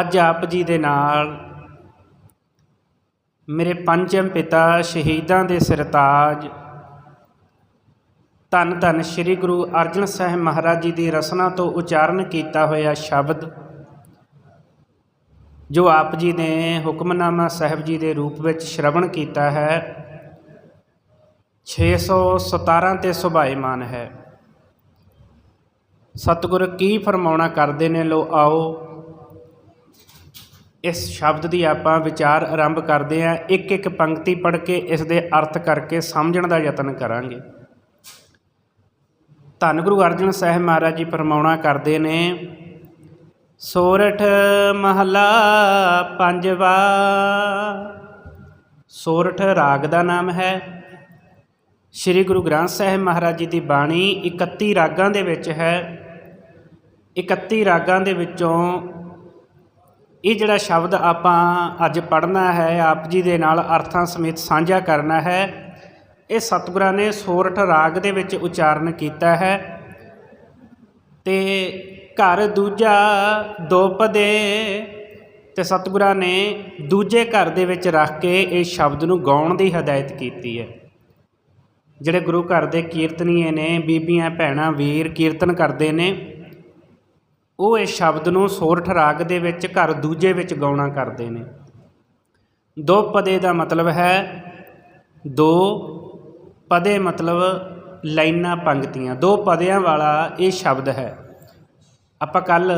ਅੱਜ ਆਪ ਜੀ ਦੇ ਨਾਲ ਮੇਰੇ ਪੰਚਮ ਪਿਤਾ ਸ਼ਹੀਦਾਂ ਦੇ ਸਰਤਾਜ, ਧੰਨ ਧੰਨ ਸ੍ਰੀ ਗੁਰੂ ਅਰਜਨ ਸਾਹਿਬ ਮਹਾਰਾਜ ਜੀ ਦੀ ਰਸਨਾ ਤੋਂ ਉਚਾਰਨ ਕੀਤਾ ਹੋਇਆ ਸ਼ਬਦ, ਜੋ ਆਪ ਜੀ ਨੇ ਹੁਕਮਨਾਮਾ ਸਾਹਿਬ ਜੀ ਦੇ ਰੂਪ ਵਿੱਚ ਸ਼ਰਵਣ ਕੀਤਾ ਹੈ 617 ਤੇ ਸੁਭਾਏਮਾਨ ਹੈ। ਸਤਿਗੁਰ ਕੀ ਫਰਮਾਉਣਾ ਕਰਦੇ ਨੇ ਲੋ ਆਓ ਇਸ ਸ਼ਬਦ ਦੀ ਆਪਾਂ ਵਿਚਾਰ ਆਰੰਭ ਕਰਦੇ ਹਾਂ। ਇੱਕ ਇੱਕ ਪੰਕਤੀ ਪੜ੍ਹ ਕੇ ਇਸ ਦੇ ਅਰਥ ਕਰਕੇ ਸਮਝਣ ਦਾ ਯਤਨ ਕਰਾਂਗੇ। ਧੰਨ ਗੁਰੂ ਅਰਜਨ ਸਾਹਿਬ ਮਹਾਰਾਜ ਜੀ ਫਰਮਾਉਣਾ ਕਰਦੇ ਨੇ, ਸੋਰਠ ਮਹਲਾ ਪੰਜਵਾ, ਸੋਰਠ ਰਾਗ ਦਾ ਨਾਮ ਹੈ। ਸ੍ਰੀ ਗੁਰੂ ਗ੍ਰੰਥ ਸਾਹਿਬ ਮਹਾਰਾਜ ਜੀ ਦੀ ਬਾਣੀ 31 ਰਾਗਾਂ ਦੇ ਵਿੱਚ ਹੈ। 31 ਰਾਗਾਂ ਦੇ ਵਿੱਚੋਂ ਇਹ ਜਿਹੜਾ ਸ਼ਬਦ ਆਪਾਂ ਅੱਜ ਪੜ੍ਹਨਾ ਹੈ, ਆਪ ਜੀ ਦੇ ਨਾਲ ਅਰਥਾਂ ਸਮੇਤ ਸਾਂਝਾ ਕਰਨਾ ਹੈ, ਇਹ ਸਤਿਗੁਰਾਂ ਨੇ ਸੋਰਠ ਰਾਗ ਦੇ ਵਿੱਚ ਉਚਾਰਨ ਕੀਤਾ ਹੈ। ਤੇ ਘਰ ਦੂਜਾ ਦੋ ਪਦੇ ਤੇ ਸਤਿਗੁਰਾਂ ਨੇ ਦੂਜੇ ਘਰ ਦੇ ਵਿੱਚ ਰੱਖ ਕੇ ਇਹ ਸ਼ਬਦ ਨੂੰ ਗਾਉਣ ਦੀ ਹਦਾਇਤ ਕੀਤੀ ਹੈ। ਜਿਹੜੇ ਗੁਰੂ ਘਰ ਦੇ ਕੀਰਤਨੀਏ ਨੇ, ਬੀਬੀਆਂ, ਭੈਣਾਂ, ਵੀਰ ਕੀਰਤਨ ਕਰਦੇ ਨੇ ਉਹ ਇਸ ਸ਼ਬਦ ਨੂੰ ਸੋਰਠ ਰਾਗ ਦੇ ਵਿੱਚ ਘਰ ਦੂਜੇ ਵਿੱਚ ਗਾਉਣਾ ਕਰਦੇ ਨੇ। ਦੋ ਪਦੇ ਦਾ ਮਤਲਬ ਹੈ, ਦੋ ਪਦੇ ਮਤਲਬ ਲਾਈਨਾਂ ਪੰਕਤੀਆਂ ਦੋ ਪਦਿਆਂ ਵਾਲਾ ਇਹ ਸ਼ਬਦ ਹੈ। ਆਪਾਂ ਕੱਲ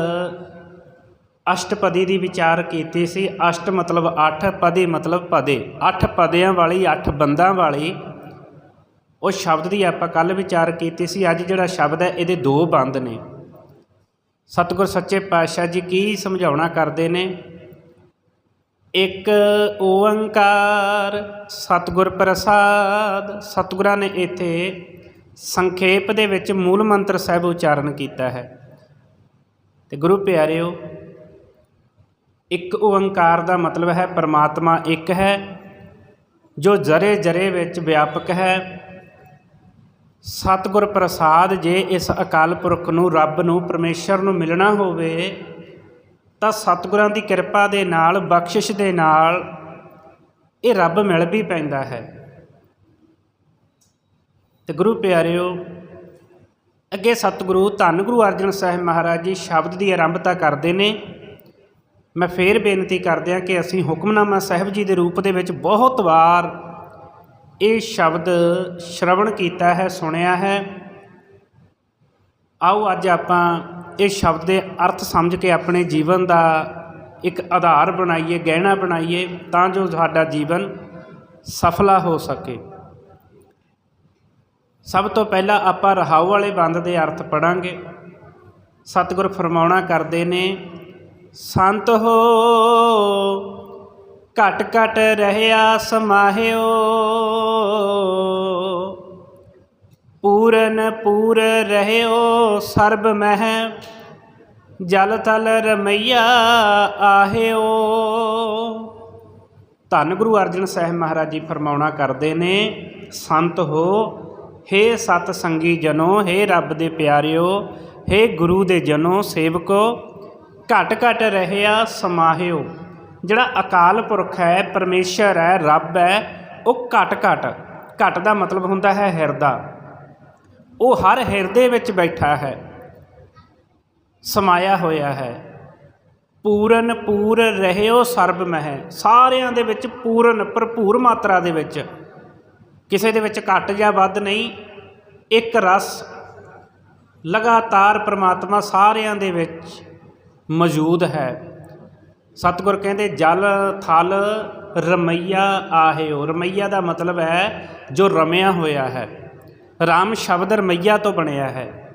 ਅਸ਼ਟਪਦੀ ਦੀ ਵਿਚਾਰ ਕੀਤੀ ਸੀ। ਅਸ਼ਟ ਮਤਲਬ 8 ਪਦੇ ਮਤਲਬ ਪਦੇ। 8 ਪਦਿਆਂ ਵਾਲੀ 8 ਬੰਦਾਂ ਵਾਲੀ ਉਹ ਸ਼ਬਦ ਦੀ ਆਪਾਂ ਕੱਲ ਵਿਚਾਰ ਕੀਤੀ ਸੀ। ਅੱਜ ਜਿਹੜਾ ਸ਼ਬਦ ਹੈ, ਇਹਦੇ ਦੋ ਬੰਦ ਨੇ। ਸਤਿਗੁਰ ਸੱਚੇ ਪਾਤਸ਼ਾਹ ਜੀ ਕੀ ਸਮਝਾਉਣਾ ਕਰਦੇ ਨੇ? ਇੱਕ ਓੰਕਾਰ, ਸਤਿਗੁਰ ਪ੍ਰਸਾਦ। ਸਤਿਗੁਰਾਂ ਨੇ ਇੱਥੇ ਸੰਖੇਪ ਦੇ ਵਿੱਚ ਮੂਲ ਮੰਤਰ ਸਾਹਿਬ ਉਚਾਰਨ ਕੀਤਾ ਹੈ। ਤੇ ਗੁਰੂ ਪਿਆਰਿਓ, ਇੱਕ ਓੰਕਾਰ ਦਾ ਮਤਲਬ ਹੈ ਪਰਮਾਤਮਾ ਇੱਕ ਹੈ, ਜੋ ਜਰੇ ਜਰੇ ਵਿੱਚ ਵਿਆਪਕ ਹੈ। ਸਤਿਗੁਰ ਪ੍ਰਸਾਦ ਜੇ ਇਸ ਅਕਾਲ ਪੁਰਖ ਨੂੰ ਰੱਬ ਨੂੰ ਪਰਮੇਸ਼ਰ ਨੂੰ ਮਿਲਣਾ ਹੋਵੇ, ਤਾਂ ਸਤਿਗੁਰਾਂ ਦੀ ਕਿਰਪਾ ਦੇ ਨਾਲ, ਬਖਸ਼ਿਸ਼ ਦੇ ਨਾਲ ਇਹ ਰੱਬ ਮਿਲ ਵੀ ਪੈਂਦਾ ਹੈ। ਤੇ ਗੁਰੂ ਪਿਆਰਿਓ, ਅੱਗੇ ਸਤਿਗੁਰੂ, ਧੰਨ ਗੁਰੂ ਅਰਜਨ ਸਾਹਿਬ ਮਹਾਰਾਜ ਜੀ ਸ਼ਬਦ ਦੀ ਆਰੰਭਤਾ ਕਰਦੇ ਨੇ। ਮੈਂ ਫੇਰ ਬੇਨਤੀ ਕਰਦਿਆਂ ਕਿ ਅਸੀਂ ਹੁਕਮਨਾਮਾ ਸਾਹਿਬ ਜੀ ਦੇ ਰੂਪ ਦੇ ਵਿੱਚ ਬਹੁਤ ਵਾਰ ਇਹ ਸ਼ਬਦ ਸ਼ਰਵਣ ਕੀਤਾ ਹੈ, ਸੁਣਿਆ ਹੈ। ਆਓ ਅੱਜ ਆਪਾਂ ਇਹ ਸ਼ਬਦ ਦੇ ਅਰਥ ਸਮਝ ਕੇ ਆਪਣੇ ਜੀਵਨ ਦਾ ਇੱਕ ਆਧਾਰ ਬਣਾਈਏ, ਗਹਿਣਾ ਬਣਾਈਏ, ਤਾਂ ਜੋ ਸਾਡਾ ਜੀਵਨ ਸਫਲਾ ਹੋ ਸਕੇ। ਸਭ ਤੋਂ ਪਹਿਲਾਂ ਆਪਾਂ ਰਹਾਉ ਵਾਲੇ ਬੰਦ ਦੇ ਅਰਥ ਪੜਾਂਗੇ ਸਤਿਗੁਰ ਫਰਮਾਉਣਾ ਕਰਦੇ ਨੇ, ਸੰਤ ਹੋ, ਘਟ ਘਟ ਰਹਿਆ ਸਮਾਹਿਓ ਪੂਰਨ ਪੂਰ ਰਹਿਓ ਸਰਬ ਮਹਿ, ਜਲ ਤਲ ਰਮਈਆ ਆਹਿਓ। ਧੰਨ ਗੁਰੂ ਅਰਜਨ ਸਾਹਿਬ ਮਹਾਰਾਜ ਜੀ ਫਰਮਾਉਣਾ ਕਰਦੇ ਨੇ, ਸੰਤ ਹੋ, ਹੇ ਸਤ ਸੰਗੀ ਜਨੋ, ਹੇ ਰੱਬ ਦੇ ਪਿਆਰਿਓ, ਹੇ ਗੁਰੂ ਦੇ ਜਨੋ, ਸੇਵਕੋ, ਘਟ ਘਟ ਰਹਿਆ ਸਮਾਹਿਓ। ਜਿਹੜਾ ਅਕਾਲ ਪੁਰਖ ਹੈ, ਪਰਮੇਸ਼ਰ ਹੈ, ਰੱਬ ਹੈ, ਉਹ ਘਟ ਘਟ। ਘਟ ਦਾ ਮਤਲਬ ਹੁੰਦਾ ਹੈ ਹਿਰਦਾ। ਉਹ ਹਰ ਹਿਰਦੇ ਵਿੱਚ ਬੈਠਾ ਹੈ, ਸਮਾਇਆ ਹੋਇਆ ਹੈ। ਪੂਰਨ, ਪੂਰ ਰਹਿਓ ਸਰਬ ਮਹਿ। ਸਾਰਿਆਂ ਦੇ ਵਿੱਚ ਪੂਰਨ, ਭਰਪੂਰ ਮਾਤਰਾ ਦੇ ਵਿੱਚ। ਕਿਸੇ ਦੇ ਵਿੱਚ ਘੱਟ ਜਾਂ ਵੱਧ ਨਹੀਂ, ਇੱਕ ਰਸ ਲਗਾਤਾਰ ਪ੍ਰਮਾਤਮਾ ਸਾਰਿਆਂ ਦੇ ਵਿੱਚ ਮੌਜੂਦ ਹੈ। ਸਤਿਗੁਰ ਕਹਿੰਦੇ, ਜਲ, ਥਲ, ਰਮਈਆ ਆਹਿਓ। ਰਮਈਆ ਦਾ ਮਤਲਬ ਹੈ ਜੋ ਰਮਿਆ ਹੋਇਆ ਹੈ। ਰਾਮ ਸ਼ਬਦ ਰਮਈਆ ਤੋਂ ਬਣਿਆ ਹੈ,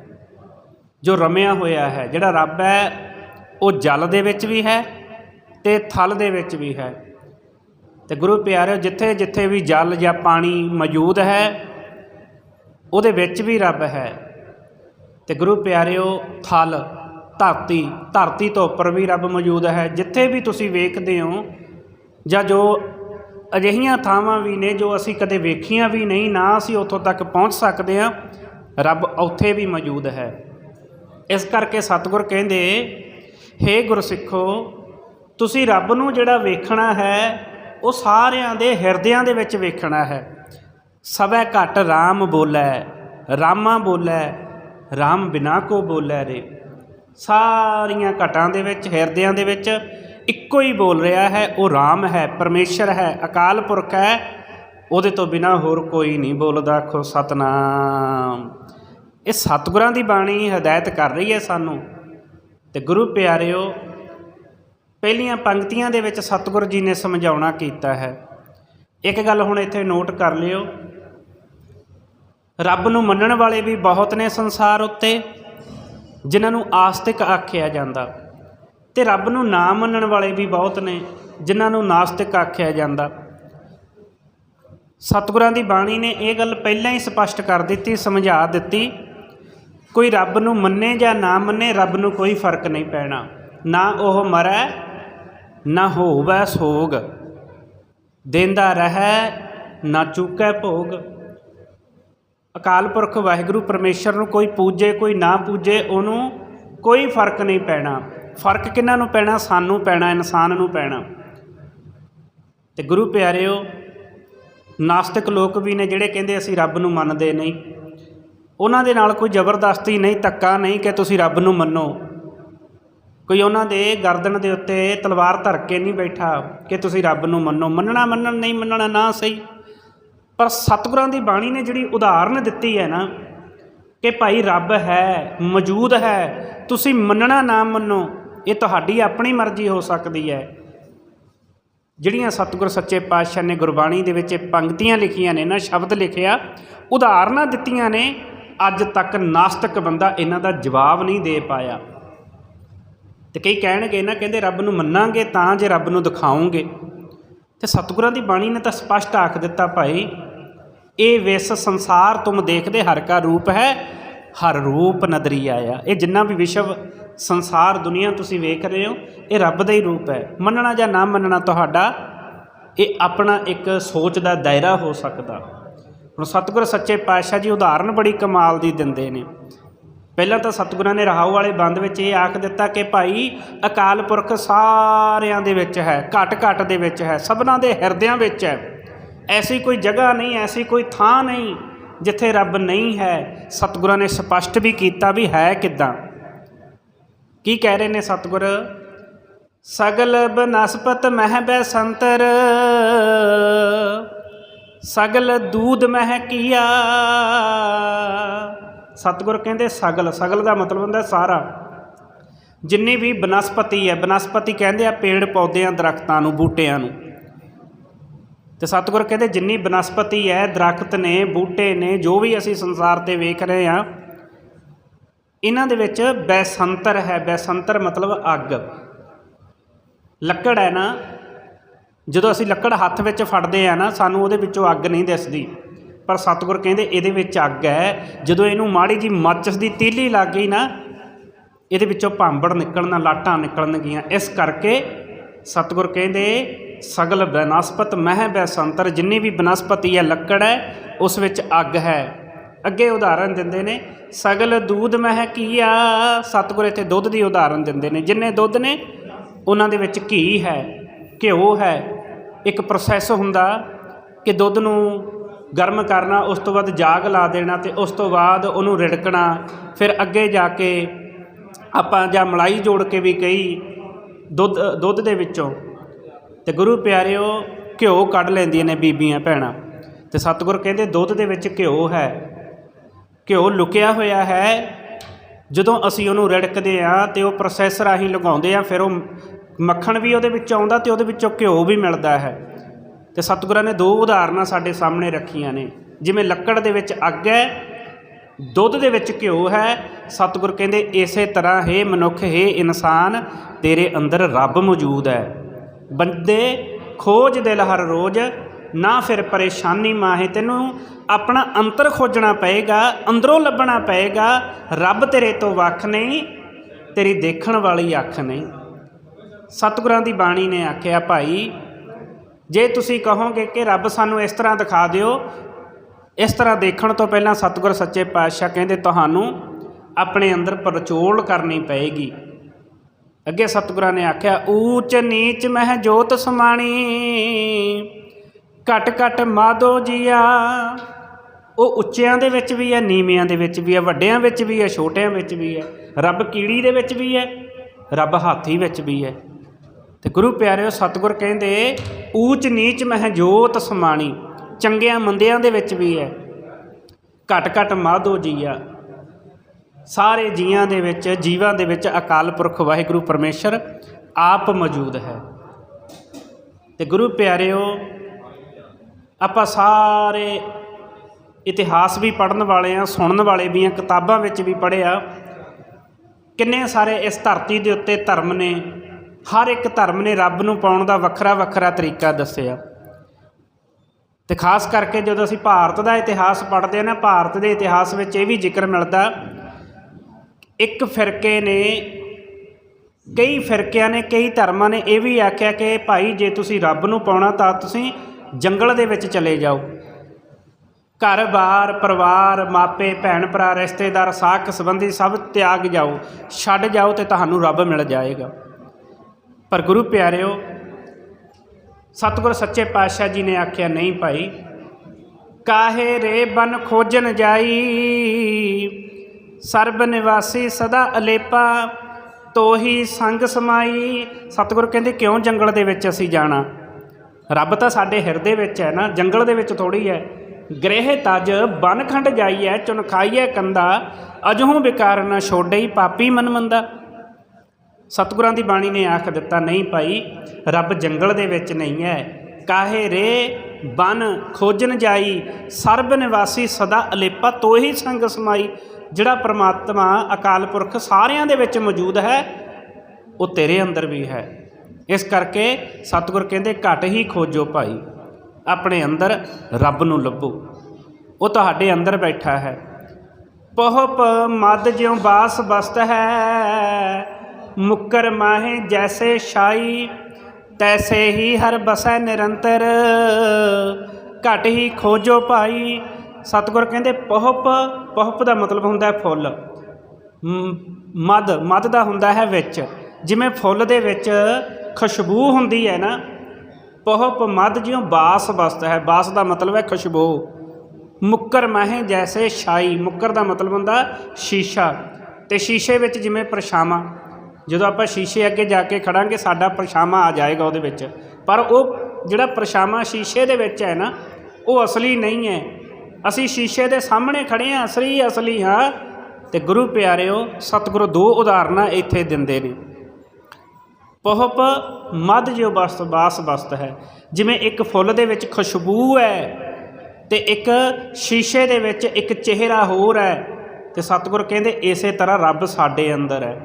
ਜੋ ਰਮਿਆ ਹੋਇਆ ਹੈ, ਜਿਹੜਾ ਰੱਬ ਹੈ, ਉਹ ਜਲ ਦੇ ਵਿੱਚ ਵੀ ਹੈ ਤੇ ਥਲ ਦੇ ਵਿੱਚ ਵੀ ਹੈ। ਤੇ ਗੁਰੂ ਪਿਆਰਿਓ, ਜਿੱਥੇ ਜਿੱਥੇ ਵੀ ਜਲ ਜਾਂ ਪਾਣੀ ਮੌਜੂਦ ਹੈ, ਉਹਦੇ ਵਿੱਚ ਵੀ ਰੱਬ ਹੈ। ਤੇ ਗੁਰੂ ਪਿਆਰਿਓ, ਥਲ, ਧਰਤੀ ਧਰਤੀ ਤੋਂ ਉੱਪਰ ਵੀ ਰੱਬ ਮੌਜੂਦ ਹੈ। ਜਿੱਥੇ ਵੀ ਤੁਸੀਂ ਵੇਖਦੇ ਹੋ ਜਾਂ ਜੋ ਅਜਿਹੀਆਂ ਥਾਵਾਂ ਵੀ ਨੇ ਜੋ ਅਸੀਂ ਕਦੇ ਵੇਖੀਆਂ ਵੀ ਨਹੀਂ, ਨਾ ਅਸੀਂ ਉੱਥੋਂ ਤੱਕ ਪਹੁੰਚ ਸਕਦੇ ਹਾਂ। ਰੱਬ ਉੱਥੇ ਵੀ ਮੌਜੂਦ ਹੈ। ਇਸ ਕਰਕੇ ਸਤਿਗੁਰ ਕਹਿੰਦੇ, ਹੇ ਗੁਰਸਿੱਖੋ, ਤੁਸੀਂ ਰੱਬ ਨੂੰ ਜਿਹੜਾ ਵੇਖਣਾ ਹੈ, ਉਹ ਸਾਰਿਆਂ ਦੇ ਹਿਰਦਿਆਂ ਦੇ ਵਿੱਚ ਵੇਖਣਾ ਹੈ। ਸਭੈ ਘਟ RAM ਬੋਲੇ, ਰਾਮਾ ਬੋਲੇ RAM ਬਿਨਾ ਕੋ ਬੋਲੇ ਰੇ। ਸਾਰੀਆਂ ਘਟਾਂ ਦੇ ਵਿੱਚ, ਹਿਰਦਿਆਂ ਦੇ ਵਿੱਚ ਇੱਕੋ ਹੀ ਬੋਲ ਰਿਹਾ ਹੈ, ਉਹ RAM ਹੈ, ਪਰਮੇਸ਼ਰ ਹੈ, ਅਕਾਲ ਪੁਰਖ ਹੈ। ਉਹਦੇ ਤੋਂ ਬਿਨਾ ਹੋਰ ਕੋਈ ਨਹੀਂ ਬੋਲਦਾ ਖੋ ਸਤਨਾਮ। ਇਹ ਸਤਿਗੁਰਾਂ ਦੀ ਬਾਣੀ ਹਦਾਇਤ ਕਰ ਰਹੀ ਹੈ ਸਾਨੂੰ। ਤੇ ਗੁਰੂ ਪਿਆਰਿਓ, ਪਹਿਲੀਆਂ ਪੰਕਤੀਆਂ ਦੇ ਵਿੱਚ ਸਤਿਗੁਰ ਜੀ ਨੇ ਸਮਝਾਉਣਾ ਕੀਤਾ ਹੈ। ਇੱਕ ਗੱਲ ਹੁਣ ਇੱਥੇ ਨੋਟ ਕਰ ਲਿਓ। ਰੱਬ ਨੂੰ ਮੰਨਣ ਵਾਲੇ ਵੀ ਬਹੁਤ ਨੇ ਸੰਸਾਰ ਉੱਤੇ, ਜਿਨ੍ਹਾਂ ਨੂੰ ਆਸਤਿਕ ਆਖਿਆ ਜਾਂਦਾ। ਤੇ ਰੱਬ ਨੂੰ ਨਾ ਮੰਨਣ ਵਾਲੇ ਵੀ ਬਹੁਤ ਨੇ, ਜਿਨ੍ਹਾਂ ਨੂੰ ਨਾਸਤਿਕ ਆਖਿਆ ਜਾਂਦਾ। ਸਤਿਗੁਰਾਂ ਦੀ ਬਾਣੀ ਨੇ ਇਹ ਗੱਲ ਪਹਿਲਾਂ ਹੀ ਸਪਸ਼ਟ ਕਰ ਦਿੱਤੀ, ਸਮਝਾ ਦਿੱਤੀ, ਕੋਈ ਰੱਬ ਨੂੰ ਮੰਨੇ ਜਾਂ ਨਾ ਮੰਨੇ, ਰੱਬ ਨੂੰ ਕੋਈ ਫ਼ਰਕ ਨਹੀਂ ਪੈਣਾ। ਨਾ ਉਹ ਮਰੈ, ਨਾ ਹੋਵੈ ਸੋਗ। ਦੇਂਦਾ ਰਹੈ, ਨਾ ਚੁੱਕੈ ਭੋਗ। ਅਕਾਲ ਪੁਰਖ ਵਾਹਿਗੁਰੂ ਪਰਮੇਸ਼ਰ ਨੂੰ ਕੋਈ ਪੂਜੇ, ਕੋਈ ਨਾ ਪੂਜੇ, ਉਹਨੂੰ ਕੋਈ ਫ਼ਰਕ ਨਹੀਂ ਪੈਣਾ। ਫ਼ਰਕ ਕਿਹਨਾਂ ਨੂੰ ਪੈਣਾ? ਸਾਨੂੰ ਪੈਣਾ, ਇਨਸਾਨ ਨੂੰ ਪੈਣਾ। ਤੇ ਗੁਰੂ ਪਿਆਰਿਓ, ਨਾਸਤਿਕ ਲੋਕ ਵੀ ਨੇ ਜਿਹੜੇ ਕਹਿੰਦੇ ਅਸੀਂ ਰੱਬ ਨੂੰ ਮੰਨਦੇ ਨਹੀਂ। ਉਹਨਾਂ ਦੇ ਨਾਲ ਕੋਈ ਜ਼ਬਰਦਸਤੀ ਨਹੀਂ, ਧੱਕਾ ਨਹੀਂ ਕਿ ਤੁਸੀਂ ਰੱਬ ਨੂੰ ਮੰਨੋ। ਕੋਈ ਉਹਨਾਂ ਦੇ ਗਰਦਨ ਦੇ ਉੱਤੇ ਤਲਵਾਰ ਧਰ ਕੇ ਨਹੀਂ ਬੈਠਾ ਕਿ ਤੁਸੀਂ ਰੱਬ ਨੂੰ ਮੰਨੋ। ਮੰਨਣਾ ਮੰਨਣ ਨਹੀਂ, ਮੰਨਣਾ ਨਾ ਸਹੀ। ਪਰ ਸਤਿਗੁਰਾਂ ਦੀ ਬਾਣੀ ਨੇ ਜਿਹੜੀ ਉਦਾਹਰਨ ਦਿੱਤੀ ਹੈ ਨਾ ਕਿ ਭਾਈ ਰੱਬ ਹੈ, ਮੌਜੂਦ ਹੈ, ਤੁਸੀਂ ਮੰਨਣਾ ਨਾ ਮੰਨੋ। ਇਹ ਤੁਹਾਡੀ ਆਪਣੀ ਮਰਜ਼ੀ ਹੋ ਸਕਦੀ ਹੈ। ਜਿਹੜੀਆਂ ਸਤਿਗੁਰ ਸੱਚੇ ਪਾਤਸ਼ਾਹ ਨੇ ਗੁਰਬਾਣੀ ਦੇ ਵਿੱਚ ਇਹ ਪੰਕਤੀਆਂ ਲਿਖੀਆਂ ਨੇ ਨਾ ਸ਼ਬਦ ਲਿਖਿਆ, ਉਦਾਹਰਨਾਂ ਦਿੱਤੀਆਂ ਨੇ, ਅੱਜ ਤੱਕ ਨਾਸਤਿਕ ਬੰਦਾ ਇਹਨਾਂ ਦਾ ਜਵਾਬ ਨਹੀਂ ਦੇ ਪਾਇਆ। ਤੇ ਕਈ ਕਹਿਣਗੇ ਨਾ ਕਹਿੰਦੇ ਰੱਬ ਨੂੰ ਮੰਨਾਂਗੇ ਤਾਂ ਜੇ ਰੱਬ ਨੂੰ ਦਿਖਾਉਂਗੇ। ਤੇ ਸਤਿਗੁਰਾਂ ਦੀ ਬਾਣੀ ਨੇ ਤਾਂ ਸਪਸ਼ਟ ਆਖ ਦਿੱਤਾ, ਭਾਈ, ਇਹ ਵਿਸ ਸੰਸਾਰ ਤੁਮ ਦੇਖਦੇ ਹਰ ਕਾ ਰੂਪ ਹੈ ਹਰ ਰੂਪ ਨਦਰੀ ਆਇਆ। ਇਹ ਜਿੰਨਾ ਵੀ ਵਿਸ਼ਵ ਸੰਸਾਰ ਦੁਨੀਆ ਤੁਸੀਂ ਵੇਖ ਰਹੇ ਹੋ, ਇਹ ਰੱਬ ਦਾ ਹੀ ਰੂਪ ਹੈ। ਮੰਨਣਾ ਜਾਂ ਨਾ ਮੰਨਣਾ ਤੁਹਾਡਾ, ਇਹ ਆਪਣਾ ਇੱਕ ਸੋਚ ਦਾ ਦਾਇਰਾ ਹੋ ਸਕਦਾ। ਹੁਣ ਸਤਿਗੁਰ ਸੱਚੇ ਪਾਤਸ਼ਾਹ ਜੀ ਉਦਾਹਰਨ ਬੜੀ ਕਮਾਲ ਦੀ ਦਿੰਦੇ ਨੇ। ਪਹਿਲਾਂ ਤਾਂ ਸਤਿਗੁਰਾਂ ਨੇ ਰਹਾਉ ਵਾਲੇ ਬੰਦ ਵਿੱਚ ਇਹ ਆਖ ਦਿੱਤਾ ਕਿ ਭਾਈ, ਅਕਾਲ ਪੁਰਖ ਸਾਰਿਆਂ ਦੇ ਵਿੱਚ ਹੈ ਘਟ ਘਟ ਦੇ ਵਿੱਚ ਹੈ, ਸਭਨਾਂ ਦੇ ਹਿਰਦਿਆਂ ਵਿੱਚ ਹੈ। ਐਸੀ ਕੋਈ ਜਗ੍ਹਾ ਨਹੀਂ, ਐਸੀ ਕੋਈ ਥਾਂ ਨਹੀਂ। ਜਿੱਥੇ ਰੱਬ ਨਹੀਂ ਹੈ, ਸਤਿਗੁਰਾਂ ਨੇ ਸਪਸ਼ਟ ਵੀ ਕੀਤਾ ਵੀ ਹੈ ਕਿੱਦਾਂ। ਕੀ ਕਹਿ ਰਹੇ ਨੇ ਸਤਿਗੁਰ? ਸਗਲ ਬਨਸਪਤ ਮਹਿ ਬੈ ਸੰਤਰ ਸਗਲ ਦੂਧ ਮਹਿ ਕੀਆ। ਸਤਿਗੁਰ ਕਹਿੰਦੇ ਸਗਲ ਸਗਲ ਦਾ ਮਤਲਬ ਹੁੰਦਾ ਸਾਰਾ। ਜਿੰਨੀ ਵੀ ਬਨਸਪਤੀ ਹੈ, ਬਨਸਪਤੀ ਕਹਿੰਦੇ ਆ ਪੇੜ ਪੌਦਿਆਂ, ਦਰਖਤਾਂ ਨੂੰ, ਬੂਟਿਆਂ ਨੂੰ। ਤੇ ਸਤਿਗੁਰ ਕਹਿੰਦੇ, ਜਿੰਨੀ ਬਨਸਪਤੀ ਹੈ, ਦਰਖਤ ਨੇ, ਬੂਟੇ ਨੇ, ਜੋ ਵੀ ਅਸੀਂ ਸੰਸਾਰ ਤੇ ਵੇਖ ਰਹੇ ਹਾਂ, ਇਹਨਾਂ ਦੇ ਵਿੱਚ ਬੈਸੰਤਰ ਹੈ। ਬੈਸੰਤਰ ਮਤਲਬ ਅੱਗ। ਲੱਕੜ ਹੈ ਨਾ, ਜਦੋਂ ਅਸੀਂ ਲੱਕੜ ਹੱਥ ਵਿੱਚ ਫੜਦੇ ਆ ਨਾ, ਸਾਨੂੰ ਉਹਦੇ ਵਿੱਚੋਂ ਅੱਗ ਨਹੀਂ ਦਿਸਦੀ। ਪਰ ਸਤਿਗੁਰ ਕਹਿੰਦੇ, ਇਹਦੇ ਵਿੱਚ ਅੱਗ ਹੈ। ਜਦੋਂ ਇਹਨੂੰ ਮਾੜੀ ਜੀ ਮਾਚਿਸ ਦੀ ਤੀਲੀ ਲੱਗ ਗਈ ਨਾ, ਇਹਦੇ ਵਿੱਚੋਂ ਭਾਂਬੜ ਨਿਕਲਣਾ, ਲਾਟਾਂ ਨਿਕਲਣਗੀਆਂ। ਇਸ ਕਰਕੇ ਸਤਿਗੁਰ ਕਹਿੰਦੇ ਸਗਲ ਬਨਸਪਤ ਮਹਿ ਬੈਸੰਤਰ, ਜਿੰਨੀ ਵੀ ਬਨਸਪਤੀ ਹੈ, ਲੱਕੜ ਹੈ, ਉਸ ਵਿੱਚ ਅੱਗ ਹੈ। ਅੱਗੇ ਉਦਾਹਰਨ ਦਿੰਦੇ ਨੇ, ਸਗਲ ਦੂਧ ਮਹਿ ਕੀਆ ਸਤਿਗੁਰ ਇੱਥੇ ਦੁੱਧ ਦੀ ਉਦਾਹਰਨ ਦਿੰਦੇ ਨੇ। ਜਿੰਨੇ ਦੁੱਧ ਨੇ, ਉਹਨਾਂ ਦੇ ਵਿੱਚ ਘੀ ਹੈ, ਘਿਓ ਹੈ। ਇੱਕ ਪ੍ਰੋਸੈਸ ਹੁੰਦਾ ਕਿ ਦੁੱਧ ਨੂੰ ਗਰਮ ਕਰਨਾ, ਉਸ ਤੋਂ ਬਾਅਦ ਜਾਗ ਲਾ ਦੇਣਾ ਤੇ ਉਸ ਤੋਂ ਬਾਅਦ ਉਹਨੂੰ ਰਿੜਕਣਾ। ਫਿਰ ਅੱਗੇ ਜਾ ਕੇ ਆਪਾਂ ਜਾਂ ਮਲਾਈ ਜੋੜ ਕੇ ਵੀ ਕਈ ਦੁੱਧ ਦੁੱਧ ਦੇ ਵਿੱਚੋਂ ਤੇ ਗੁਰੂ ਪਿਆਰਿਓ, ਘਿਓ ਕੱਢ ਲੈਂਦੀਆਂ ਨੇ ਬੀਬੀਆਂ, ਭੈਣਾਂ। ਤੇ ਸਤਿਗੁਰ ਕਹਿੰਦੇ, ਦੁੱਧ ਦੇ ਵਿੱਚ ਘਿਓ ਹੈ। ਘਿਓ ਲੁਕਿਆ ਹੋਇਆ ਹੈ। ਜਦੋਂ ਅਸੀਂ ਉਹਨੂੰ ਰਿੜਕਦੇ ਆ ਤੇ ਉਹ ਪ੍ਰੋਸੈਸ ਰਾਹੀਂ ਲਗਾਉਂਦੇ ਆ, ਫਿਰ ਉਹ ਮੱਖਣ ਵੀ ਉਹਦੇ ਵਿੱਚ ਆਉਂਦਾ ਤੇ ਉਹਦੇ ਵਿੱਚੋਂ ਘਿਓ ਵੀ ਮਿਲਦਾ ਹੈ। ਤੇ ਸਤਿਗੁਰਾਂ ਨੇ ਦੋ ਉਦਾਹਰਨਾਂ ਸਾਡੇ ਸਾਹਮਣੇ ਰੱਖੀਆਂ ਨੇ। ਜਿਵੇਂ ਲੱਕੜ ਦੇ ਵਿੱਚ ਅੱਗ ਹੈ, ਦੁੱਧ ਦੇ ਵਿੱਚ ਘਿਓ ਹੈ। ਸਤਿਗੁਰ ਕਹਿੰਦੇ, ਇਸੇ ਤਰ੍ਹਾਂ ਹੈ ਮਨੁੱਖ, ਹੈ ਇਨਸਾਨ, ਤੇਰੇ ਅੰਦਰ ਰੱਬ ਮੌਜੂਦ ਹੈ। ਬੰਦੇ ਖੋਜ ਦਿਲ ਹਰ ਰੋਜ਼, ਨਾ ਫਿਰ ਪਰੇਸ਼ਾਨੀ ਮਾਹੇ ਤੈਨੂੰ। ਆਪਣਾ ਅੰਤਰ ਖੋਜਣਾ ਪਏਗਾ, ਅੰਦਰੋਂ ਲੱਭਣਾ ਪਏਗਾ, ਰੱਬ ਤੇਰੇ ਤੋਂ ਵੱਖ ਨਹੀਂ, ਤੇਰੀ ਦੇਖਣ ਵਾਲੀ ਅੱਖ ਨਹੀਂ। ਸਤਿਗੁਰਾਂ ਦੀ ਬਾਣੀ ਨੇ ਆਖਿਆ, ਭਾਈ, ਜੇ ਤੁਸੀਂ ਕਹੋਗੇ ਕਿ ਰੱਬ ਸਾਨੂੰ ਇਸ ਤਰ੍ਹਾਂ ਦਿਖਾ ਦਿਓ, ਇਸ ਤਰ੍ਹਾਂ ਦੇਖਣ ਤੋਂ ਪਹਿਲਾਂ ਸਤਿਗੁਰ ਸੱਚੇ ਪਾਤਸ਼ਾਹ ਕਹਿੰਦੇ, ਤੁਹਾਨੂੰ ਆਪਣੇ ਅੰਦਰ ਪਰਚੋਲ ਕਰਨੀ ਪਏਗੀ। ਅੱਗੇ ਸਤਿਗੁਰਾਂ ਨੇ ਆਖਿਆ, ਊਚ ਨੀਚ ਮਹਿ ਜੋਤ ਸਮਾਣੀ, ਘਟ ਘਟ ਮਾਧੋ ਜੀਆ। ਉਹ ਉੱਚਿਆਂ ਦੇ ਵਿੱਚ ਵੀ ਹੈ, ਨੀਵਿਆਂ ਦੇ ਵਿੱਚ ਵੀ ਹੈ, ਵੱਡਿਆਂ ਵਿੱਚ ਵੀ ਹੈ, ਛੋਟਿਆਂ ਵਿੱਚ ਵੀ ਹੈ, ਰੱਬ ਕੀੜੀ ਦੇ ਵਿੱਚ ਵੀ ਹੈ, ਰੱਬ ਹਾਥੀ ਵਿੱਚ ਵੀ ਹੈ। ਤੇ ਗੁਰੂ ਪਿਆਰਿਓ, ਸਤਿਗੁਰ ਕਹਿੰਦੇ, ਊਚ ਨੀਚ ਮਹਿ ਜੋਤ ਸਮਾਣੀ। ਚੰਗਿਆਂ ਮੰਦਿਆਂ ਦੇ ਵਿੱਚ ਵੀ ਹੈ, ਘਟ ਘਟ ਮਾਧੋ ਜੀਆ। ਸਾਰੇ ਜੀਆਂ ਦੇ ਵਿੱਚ, ਜੀਵਾਂ ਦੇ ਵਿੱਚ ਅਕਾਲ ਪੁਰਖ ਵਾਹਿਗੁਰੂ ਪਰਮੇਸ਼ਰ ਆਪ ਮੌਜੂਦ ਹੈ। ਤੇ ਗੁਰੂ ਪਿਆਰਿਓ, ਆਪਾਂ ਸਾਰੇ ਇਤਿਹਾਸ ਵੀ ਪੜਨ ਵਾਲੇ ਆ ਸੁਣਨ ਵਾਲੇ ਵੀ ਆ ਕਿਤਾਬਾਂ ਵਿੱਚ ਵੀ ਪੜ੍ਹਿਆ ਕਿੰਨੇ ਸਾਰੇ ਇਸ ਧਰਤੀ ਦੇ ਉੱਤੇ ਧਰਮ ਨੇ, ਹਰ ਇੱਕ ਧਰਮ ਨੇ ਰੱਬ ਨੂੰ ਪਾਉਣ ਦਾ ਵੱਖਰਾ ਵੱਖਰਾ ਤਰੀਕਾ ਦੱਸਿਆ। ਤੇ ਖਾਸ ਕਰਕੇ ਜਦੋਂ ਅਸੀਂ ਭਾਰਤ ਦਾ ਇਤਿਹਾਸ ਪੜ੍ਹਦੇ ਹਾਂ ਨਾ, ਭਾਰਤ ਦੇ ਇਤਿਹਾਸ ਵਿੱਚ ਇਹ ਵੀ ਜ਼ਿਕਰ ਮਿਲਦਾ ਇੱਕ ਫਿਰਕੇ ਨੇ, ਕਈ ਫਿਰਕਿਆਂ ਨੇ, ਕਈ ਧਰਮਾਂ ਨੇ ਇਹ ਵੀ ਆਖਿਆ ਕਿ ਭਾਈ ਜੇ ਤੁਸੀਂ ਰੱਬ ਨੂੰ ਪਾਉਣਾ ਤਾਂ ਤੁਸੀਂ ਜੰਗਲ ਦੇ ਵਿੱਚ ਚਲੇ ਜਾਓ। ਘਰ-ਬਾਰ, ਪਰਿਵਾਰ, ਮਾਪੇ ਭੈਣ ਭਰਾ ਰਿਸ਼ਤੇਦਾਰ ਸਾਕ ਸੰਬੰਧੀ ਸਭ ਤਿਆਗ ਜਾਓ। ਛੱਡ ਜਾਓ ਤੇ ਤੁਹਾਨੂੰ ਰੱਬ ਮਿਲ ਜਾਏਗਾ। ਪਰ ਗੁਰੂ ਪਿਆਰਿਓ, ਸਤਿਗੁਰ ਸੱਚੇ ਪਾਤਸ਼ਾਹ ਜੀ ਨੇ ਆਖਿਆ, ਨਹੀਂ ਭਾਈ, ਕਾਹੇ ਰੇ ਬਨ ਖੋਜਨ ਜਾਈ? ਸਰਬ ਨਿਵਾਸੀ ਸਦਾ ਅਲੇਪਾ, ਤੋਹੀ ਸੰਗ ਸਮਾਈ। ਸਤਿਗੁਰ ਕਹਿੰਦੇ, ਕਿਉਂ ਜੰਗਲ ਦੇ ਵਿੱਚ ਅਸੀਂ ਜਾਣਾ? ਰੱਬ ਤਾਂ ਸਾਡੇ ਹਿਰਦੇ ਵਿੱਚ ਹੈ ਨਾ, ਜੰਗਲ ਦੇ ਵਿੱਚ ਥੋੜੀ ਹੈ। ਗ੍ਰਹਿ ਤਜ ਬਨਖੰਡ ਜਾਈਐ, ਚੁਨ ਖਾਈਐ ਕੰਦਾ। ਅਜਹੋਂ ਵਿਕਾਰ ਨਾ ਛੋੜਈ ਪਾਪੀ ਮਨ ਮੰਦਾ। ਸਤਿਗੁਰਾਂ ਦੀ ਬਾਣੀ ਨੇ ਆਖ ਦਿੱਤਾ, ਨਹੀਂ ਭਾਈ, ਰੱਬ ਜੰਗਲ ਦੇ ਵਿੱਚ ਨਹੀਂ ਹੈ। ਕਾਹੇ ਰੇ ਬਨ ਖੋਜਨ ਜਾਈ। ਸਰਬ ਨਿਵਾਸੀ ਸਦਾ ਅਲੇਪਾ, ਤੋਹੀ ਸੰਗ ਸਮਾਈ। ਜਿਹੜਾ ਪ੍ਰਮਾਤਮਾ ਅਕਾਲ ਪੁਰਖ ਸਾਰਿਆਂ ਦੇ ਵਿੱਚ ਮੌਜੂਦ ਹੈ, ਉਹ ਤੇਰੇ ਅੰਦਰ ਵੀ ਹੈ। ਇਸ ਕਰਕੇ ਸਤਿਗੁਰ ਕਹਿੰਦੇ, ਘਟ ਹੀ ਖੋਜੋ ਭਾਈ, ਆਪਣੇ ਅੰਦਰ ਰੱਬ ਨੂੰ ਲੱਭੋ। ਉਹ ਤੁਹਾਡੇ ਅੰਦਰ ਬੈਠਾ ਹੈ। ਪਹੁਪ ਮਦ ਜਿਉ ਬਾਸ ਬਸਤ ਹੈ, ਮੁਕਰ ਮਾਹੇ ਜੈਸੇ ਸ਼ਾਈ ਤੈਸੇ ਹੀ ਹਰ ਬਸੈ ਨਿਰੰਤਰ। ਘਟ ਹੀ ਖੋਜੋ ਭਾਈ ਸਤਿਗੁਰ ਕਹਿੰਦੇ ਪਹੁਪ ਪਹੁਪ ਦਾ ਮਤਲਬ ਹੁੰਦਾ ਹੈ ਫੁੱਲ। ਮ- ਮਦ ਮਦ ਦਾ ਹੁੰਦਾ ਹੈ ਵਿੱਚ। ਜਿਵੇਂ ਫੁੱਲ ਦੇ ਵਿੱਚ ਖੁਸ਼ਬੂ ਹੁੰਦੀ ਹੈ ਨਾ, ਪਹੁਪ ਮਦ ਜਿਉ ਬਾਸ ਬਸਤ ਹੈ। ਬਾਸ ਦਾ ਮਤਲਬ ਹੈ ਖੁਸ਼ਬੂ। ਮੁੱਕਰ ਮਹਿ ਜੈਸੇ ਛਾਈ। ਮੁੱਕਰ ਦਾ ਮਤਲਬ ਹੁੰਦਾ ਸ਼ੀਸ਼ਾ। ਤੇ ਸ਼ੀਸ਼ੇ ਵਿੱਚ ਜਿਵੇਂ ਪਰਛਾਵਾਂ। ਜਦੋਂ ਆਪਾਂ ਸ਼ੀਸ਼ੇ ਅੱਗੇ ਜਾ ਕੇ ਖੜਾਂਗੇ, ਸਾਡਾ ਪਰਛਾਵਾਂ ਆ ਜਾਏਗਾ ਉਹਦੇ ਵਿੱਚ। ਪਰ ਉਹ ਜਿਹੜਾ ਪਰਛਾਵਾਂ ਸ਼ੀਸ਼ੇ ਦੇ ਵਿੱਚ ਹੈ ਨਾ, ਉਹ ਅਸਲੀ ਨਹੀਂ ਹੈ। ਅਸੀਂ ਸ਼ੀਸ਼ੇ ਦੇ ਸਾਹਮਣੇ ਖੜੇ ਹਾਂ ਅਸਲੀ ਅਸਲੀ ਹਾਂ। ਤੇ ਗੁਰੂ ਪਿਆਰਿਓ, ਸਤਿਗੁਰੂ ਦੋ ਉਦਾਹਰਨਾਂ ਇੱਥੇ ਦਿੰਦੇ ਨੇ। ਪਹੁਪ ਮਦ ਜੋ ਬਸਤ ਬਾਸ ਬਸਤ ਹੈ, ਜਿਵੇਂ ਇੱਕ ਫੁੱਲ ਦੇ ਵਿੱਚ ਖੁਸ਼ਬੂ ਹੈ ਤੇ ਇੱਕ ਸ਼ੀਸ਼ੇ ਦੇ ਵਿੱਚ ਇੱਕ ਚਿਹਰਾ ਹੋਰ ਹੈ। ਤੇ ਸਤਿਗੁਰ ਕਹਿੰਦੇ, ਇਸੇ ਤਰ੍ਹਾਂ ਰੱਬ ਸਾਡੇ ਅੰਦਰ ਹੈ।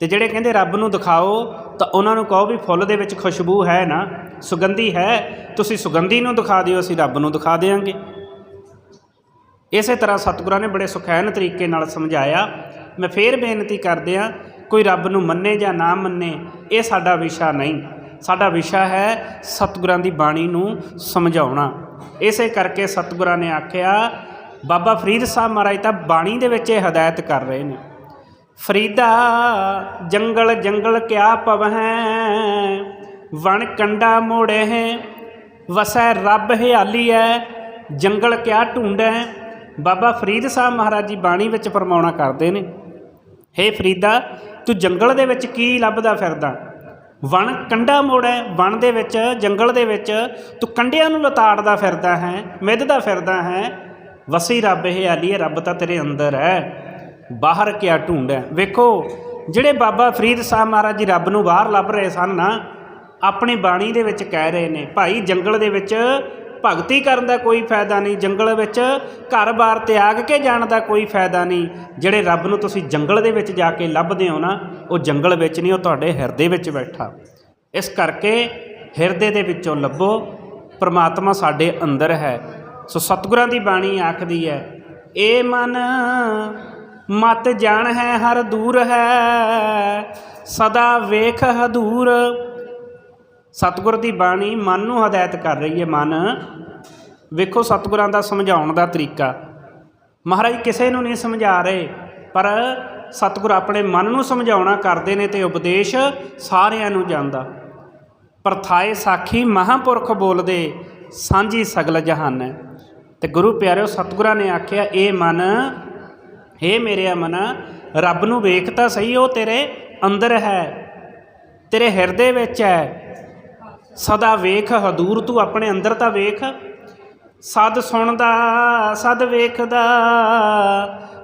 ਤੇ ਜਿਹੜੇ ਕਹਿੰਦੇ, ਰੱਬ ਨੂੰ ਦਿਖਾਓ, ਤਾਂ ਉਹਨਾਂ ਨੂੰ ਕਹੋ ਵੀ ਫੁੱਲ ਦੇ ਵਿੱਚ ਖੁਸ਼ਬੂ ਹੈ ਨਾ, ਸੁਗੰਧੀ ਹੈ। ਤੁਸੀਂ ਸੁਗੰਧੀ ਨੂੰ ਦਿਖਾ ਦਿਓ, ਅਸੀਂ ਰੱਬ ਨੂੰ ਦਿਖਾ ਦੇਵਾਂਗੇ ਇਸੇ ਤਰ੍ਹਾਂ ਸਤਿਗੁਰਾਂ ਨੇ ਬੜੇ ਸੁਖੈਨ ਤਰੀਕੇ ਨਾਲ ਸਮਝਾਇਆ। ਮੈਂ ਫੇਰ ਬੇਨਤੀ ਕਰਦਿਆਂ ਕੋਈ ਰੱਬ ਨੂੰ ਮੰਨੇ ਜਾਂ ਨਾ ਮੰਨੇ, ਇਹ ਸਾਡਾ ਵਿਸ਼ਾ ਨਹੀਂ। ਸਾਡਾ ਵਿਸ਼ਾ ਹੈ ਸਤਿਗੁਰਾਂ ਦੀ ਬਾਣੀ ਨੂੰ ਸਮਝਾਉਣਾ। ਇਸੇ ਕਰਕੇ ਸਤਿਗੁਰਾਂ ਨੇ ਆਖਿਆ, ਬਾਬਾ ਫਰੀਦ ਸਾਹਿਬ ਮਹਾਰਾਜ ਤਾਂ ਬਾਣੀ ਦੇ ਵਿੱਚ ਇਹ ਹਦਾਇਤ ਕਰ ਰਹੇ ਨੇ। ਫਰੀਦਾ ਜੰਗਲ ਜੰਗਲ ਕਿਆ ਪਵਹਿ, ਵਣ ਕੰਡਾ ਮੋੜੇ ਹੈ ਵਸੈ ਰੱਬ ਹਿਆਲੀ ਹੈ ਜੰਗਲ ਕਿਆ ਢੂੰਡੈ ਬਾਬਾ ਫਰੀਦ ਸਾਹਿਬ ਮਹਾਰਾਜ ਜੀ ਬਾਣੀ ਵਿੱਚ ਫਰਮਾਉਣਾ ਕਰਦੇ ਨੇ, ਹੇ ਫਰੀਦਾ, ਤੂੰ ਜੰਗਲ ਦੇ ਵਿੱਚ ਕੀ ਲੱਭਦਾ ਫਿਰਦਾ? ਵਣ ਕੰਡਾ ਮੋੜੈ ਵਣ ਦੇ ਵਿੱਚ, ਜੰਗਲ ਦੇ ਵਿੱਚ, ਤੂੰ ਕੰਡਿਆਂ ਨੂੰ ਲਤਾੜਦਾ ਫਿਰਦਾ ਹੈ, ਮਿੱਧਦਾ ਫਿਰਦਾ ਹੈ। ਵਸੀ ਰੱਬ ਇਹ ਹੈ ਰੱਬ ਤਾਂ ਤੇਰੇ ਅੰਦਰ ਹੈ। ਬਾਹਰ ਕਿਆ ਢੂੰਡੈ ਵੇਖੋ, ਜਿਹੜੇ ਬਾਬਾ ਫਰੀਦ ਸਾਹਿਬ ਮਹਾਰਾਜ ਜੀ ਰੱਬ ਨੂੰ ਬਾਹਰ ਲੱਭ ਰਹੇ ਸਨ ਨਾ, ਆਪਣੀ ਬਾਣੀ ਦੇ ਵਿੱਚ ਕਹਿ ਰਹੇ ਨੇ, ਭਾਈ ਜੰਗਲ ਦੇ ਵਿੱਚ ਭਗਤੀ ਕਰਨ ਦਾ ਕੋਈ ਫਾਇਦਾ ਨਹੀਂ, ਜੰਗਲ ਵਿੱਚ ਘਰ-ਬਾਰ ਤਿਆਗ ਕੇ ਜਾਣ ਦਾ ਕੋਈ ਫਾਇਦਾ ਨਹੀਂ। ਜਿਹੜੇ ਰੱਬ ਨੂੰ ਤੁਸੀਂ ਜੰਗਲ ਦੇ ਵਿੱਚ ਜਾ ਕੇ ਲੱਭਦੇ ਹੋ ਨਾ, ਉਹ ਜੰਗਲ ਵਿੱਚ ਨਹੀਂ, ਉਹ ਤੁਹਾਡੇ ਹਿਰਦੇ ਵਿੱਚ ਬੈਠਾ। ਇਸ ਕਰਕੇ ਹਿਰਦੇ ਦੇ ਵਿੱਚੋਂ ਲੱਭੋ, ਪ੍ਰਮਾਤਮਾ ਸਾਡੇ ਅੰਦਰ ਹੈ। ਸੋ ਸਤਿਗੁਰਾਂ ਦੀ ਬਾਣੀ ਆਖਦੀ ਹੈ, ਏ ਮਨ, ਮਤ ਜਾਣ ਹੈ ਹਰ ਦੂਰ ਹੈ, ਸਦਾ ਵੇਖ ਹਦੂਰ ਸਤਿਗੁਰ ਦੀ ਬਾਣੀ ਮਨ ਨੂੰ ਹਦਾਇਤ ਕਰ ਰਹੀ ਹੈ ਮਨ। ਵੇਖੋ ਸਤਿਗੁਰਾਂ ਦਾ ਸਮਝਾਉਣ ਦਾ ਤਰੀਕਾ। ਮਹਾਰਾਜ ਕਿਸੇ ਨੂੰ ਨਹੀਂ ਸਮਝਾ ਰਹੇ, ਪਰ ਸਤਿਗੁਰ ਆਪਣੇ ਮਨ ਨੂੰ ਸਮਝਾਉਣਾ ਕਰਦੇ ਨੇ ਤੇ ਉਪਦੇਸ਼ ਸਾਰਿਆਂ ਨੂੰ ਜਾਂਦਾ। ਪਰਥਾਏ ਸਾਖੀ ਮਹਾਪੁਰਖ ਬੋਲਦੇ, ਸਾਂਝੀ ਸਗਲ ਜਹਾਨ ਹੈ। ਤੇ ਗੁਰੂ ਪਿਆਰਿਓ, ਸਤਿਗੁਰਾਂ ਨੇ ਆਖਿਆ, ਇਹ ਮਨ ਇਹ ਮੇਰੇ ਮਨ ਰੱਬ ਨੂੰ ਵੇਖ ਤਾਂ ਸਹੀ, ਉਹ ਤੇਰੇ ਅੰਦਰ ਹੈ, ਤੇਰੇ ਹਿਰਦੇ ਵਿੱਚ ਹੈ ਸਦਾ ਵੇਖ ਹਦੂਰ ਤੂੰ ਆਪਣੇ ਅੰਦਰ ਤਾਂ ਵੇਖ। ਸਦ ਸੁਣਦਾ, ਸਦ ਵੇਖਦਾ,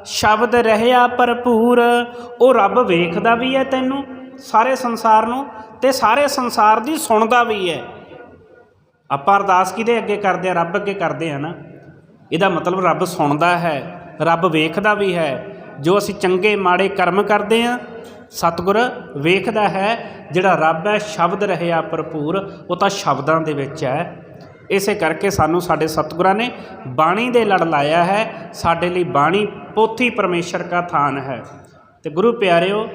ਸ਼ਬਦ ਰਹਿਆ ਭਰਪੂਰ, ਉਹ ਰੱਬ ਵੇਖਦਾ ਵੀ ਹੈ ਤੈਨੂੰ, ਸਾਰੇ ਸੰਸਾਰ ਨੂੰ, ਤੇ ਸਾਰੇ ਸੰਸਾਰ ਦੀ ਸੁਣਦਾ ਵੀ ਹੈ ਆਪਾਂ ਅਰਦਾਸ ਕਿਹਦੇ ਅੱਗੇ ਕਰਦੇ ਆ? ਰੱਬ ਅੱਗੇ ਕਰਦੇ ਆ ਨਾ। ਇਹਦਾ ਮਤਲਬ ਰੱਬ ਸੁਣਦਾ ਹੈ, ਰੱਬ ਵੇਖਦਾ ਵੀ ਹੈ। ਜੋ ਅਸੀਂ ਚੰਗੇ, ਮਾੜੇ ਕਰਮ ਕਰਦੇ ਆ ਸਤਿਗੁਰ ਵੇਖਦਾ ਹੈ, ਜਿਹੜਾ ਰੱਬ ਹੈ, ਸ਼ਬਦ ਰਹਿਆ ਭਰਪੂਰ, ਉਹ ਤਾਂ ਸ਼ਬਦਾਂ ਦੇ ਵਿੱਚ ਹੈ। ਇਸੇ ਕਰਕੇ ਸਾਨੂੰ ਸਾਡੇ ਸਤਿਗੁਰਾਂ ਨੇ ਬਾਣੀ ਦੇ ਲੜ ਲਾਇਆ ਹੈ। ਸਾਡੇ ਲਈ ਬਾਣੀ ਪੋਥੀ ਪਰਮੇਸ਼ਰ ਦਾ ਥਾਨ ਹੈ। ਤੇ ਗੁਰੂ ਪਿਆਰਿਓ,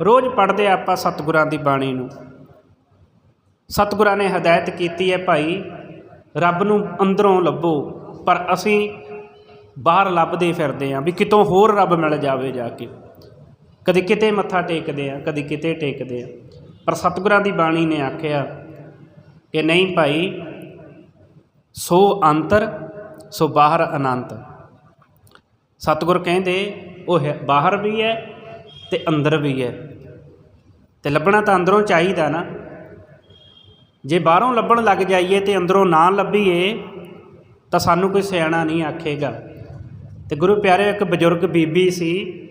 ਰੋਜ਼ ਪੜ੍ਹਦੇ ਆਪਾਂ ਸਤਿਗੁਰਾਂ ਦੀ ਬਾਣੀ ਨੂੰ। ਸਤਿਗੁਰਾਂ ਨੇ ਹਦਾਇਤ ਕੀਤੀ ਹੈ, ਭਾਈ, ਰੱਬ ਨੂੰ ਅੰਦਰੋਂ ਲੱਭੋ, ਪਰ ਅਸੀਂ ਬਾਹਰ ਲੱਭਦੇ ਫਿਰਦੇ ਆਂ ਵੀ ਕਿਤੋਂ ਹੋਰ ਰੱਬ ਮਿਲ ਜਾਵੇ ਜਾ ਕੇ। ਕਦੇ ਕਿਤੇ ਮੱਥਾ ਟੇਕਦੇ ਆ, ਕਦੇ ਕਿਤੇ ਟੇਕਦੇ ਆ। ਪਰ ਸਤਿਗੁਰਾਂ ਦੀ ਬਾਣੀ ਨੇ ਆਖਿਆ ਕਿ ਨਹੀਂ ਭਾਈ, ਸੋ ਅੰਤਰ, ਸੋ ਬਾਹਰ ਅਨੰਤ। ਸਤਿਗੁਰ ਕਹਿੰਦੇ, ਉਹ ਹੈ, ਬਾਹਰ ਵੀ ਹੈ ਤੇ ਅੰਦਰ ਵੀ ਹੈ। ਤੇ ਲੱਭਣਾ ਤਾਂ ਅੰਦਰੋਂ ਚਾਹੀਦਾ ਨਾ। ਜੇ ਬਾਹਰੋਂ ਲੱਭਣ ਲੱਗ ਜਾਈਏ ਤੇ ਅੰਦਰੋਂ ਨਾ ਲੱਭੀਏ, ਤਾਂ ਸਾਨੂੰ ਕੋਈ ਸਿਆਣਾ ਨਹੀਂ ਆਖੇਗਾ। ਤੇ ਗੁਰੂ ਪਿਆਰੇ, ਇੱਕ ਬਜ਼ੁਰਗ ਬੀਬੀ ਸੀ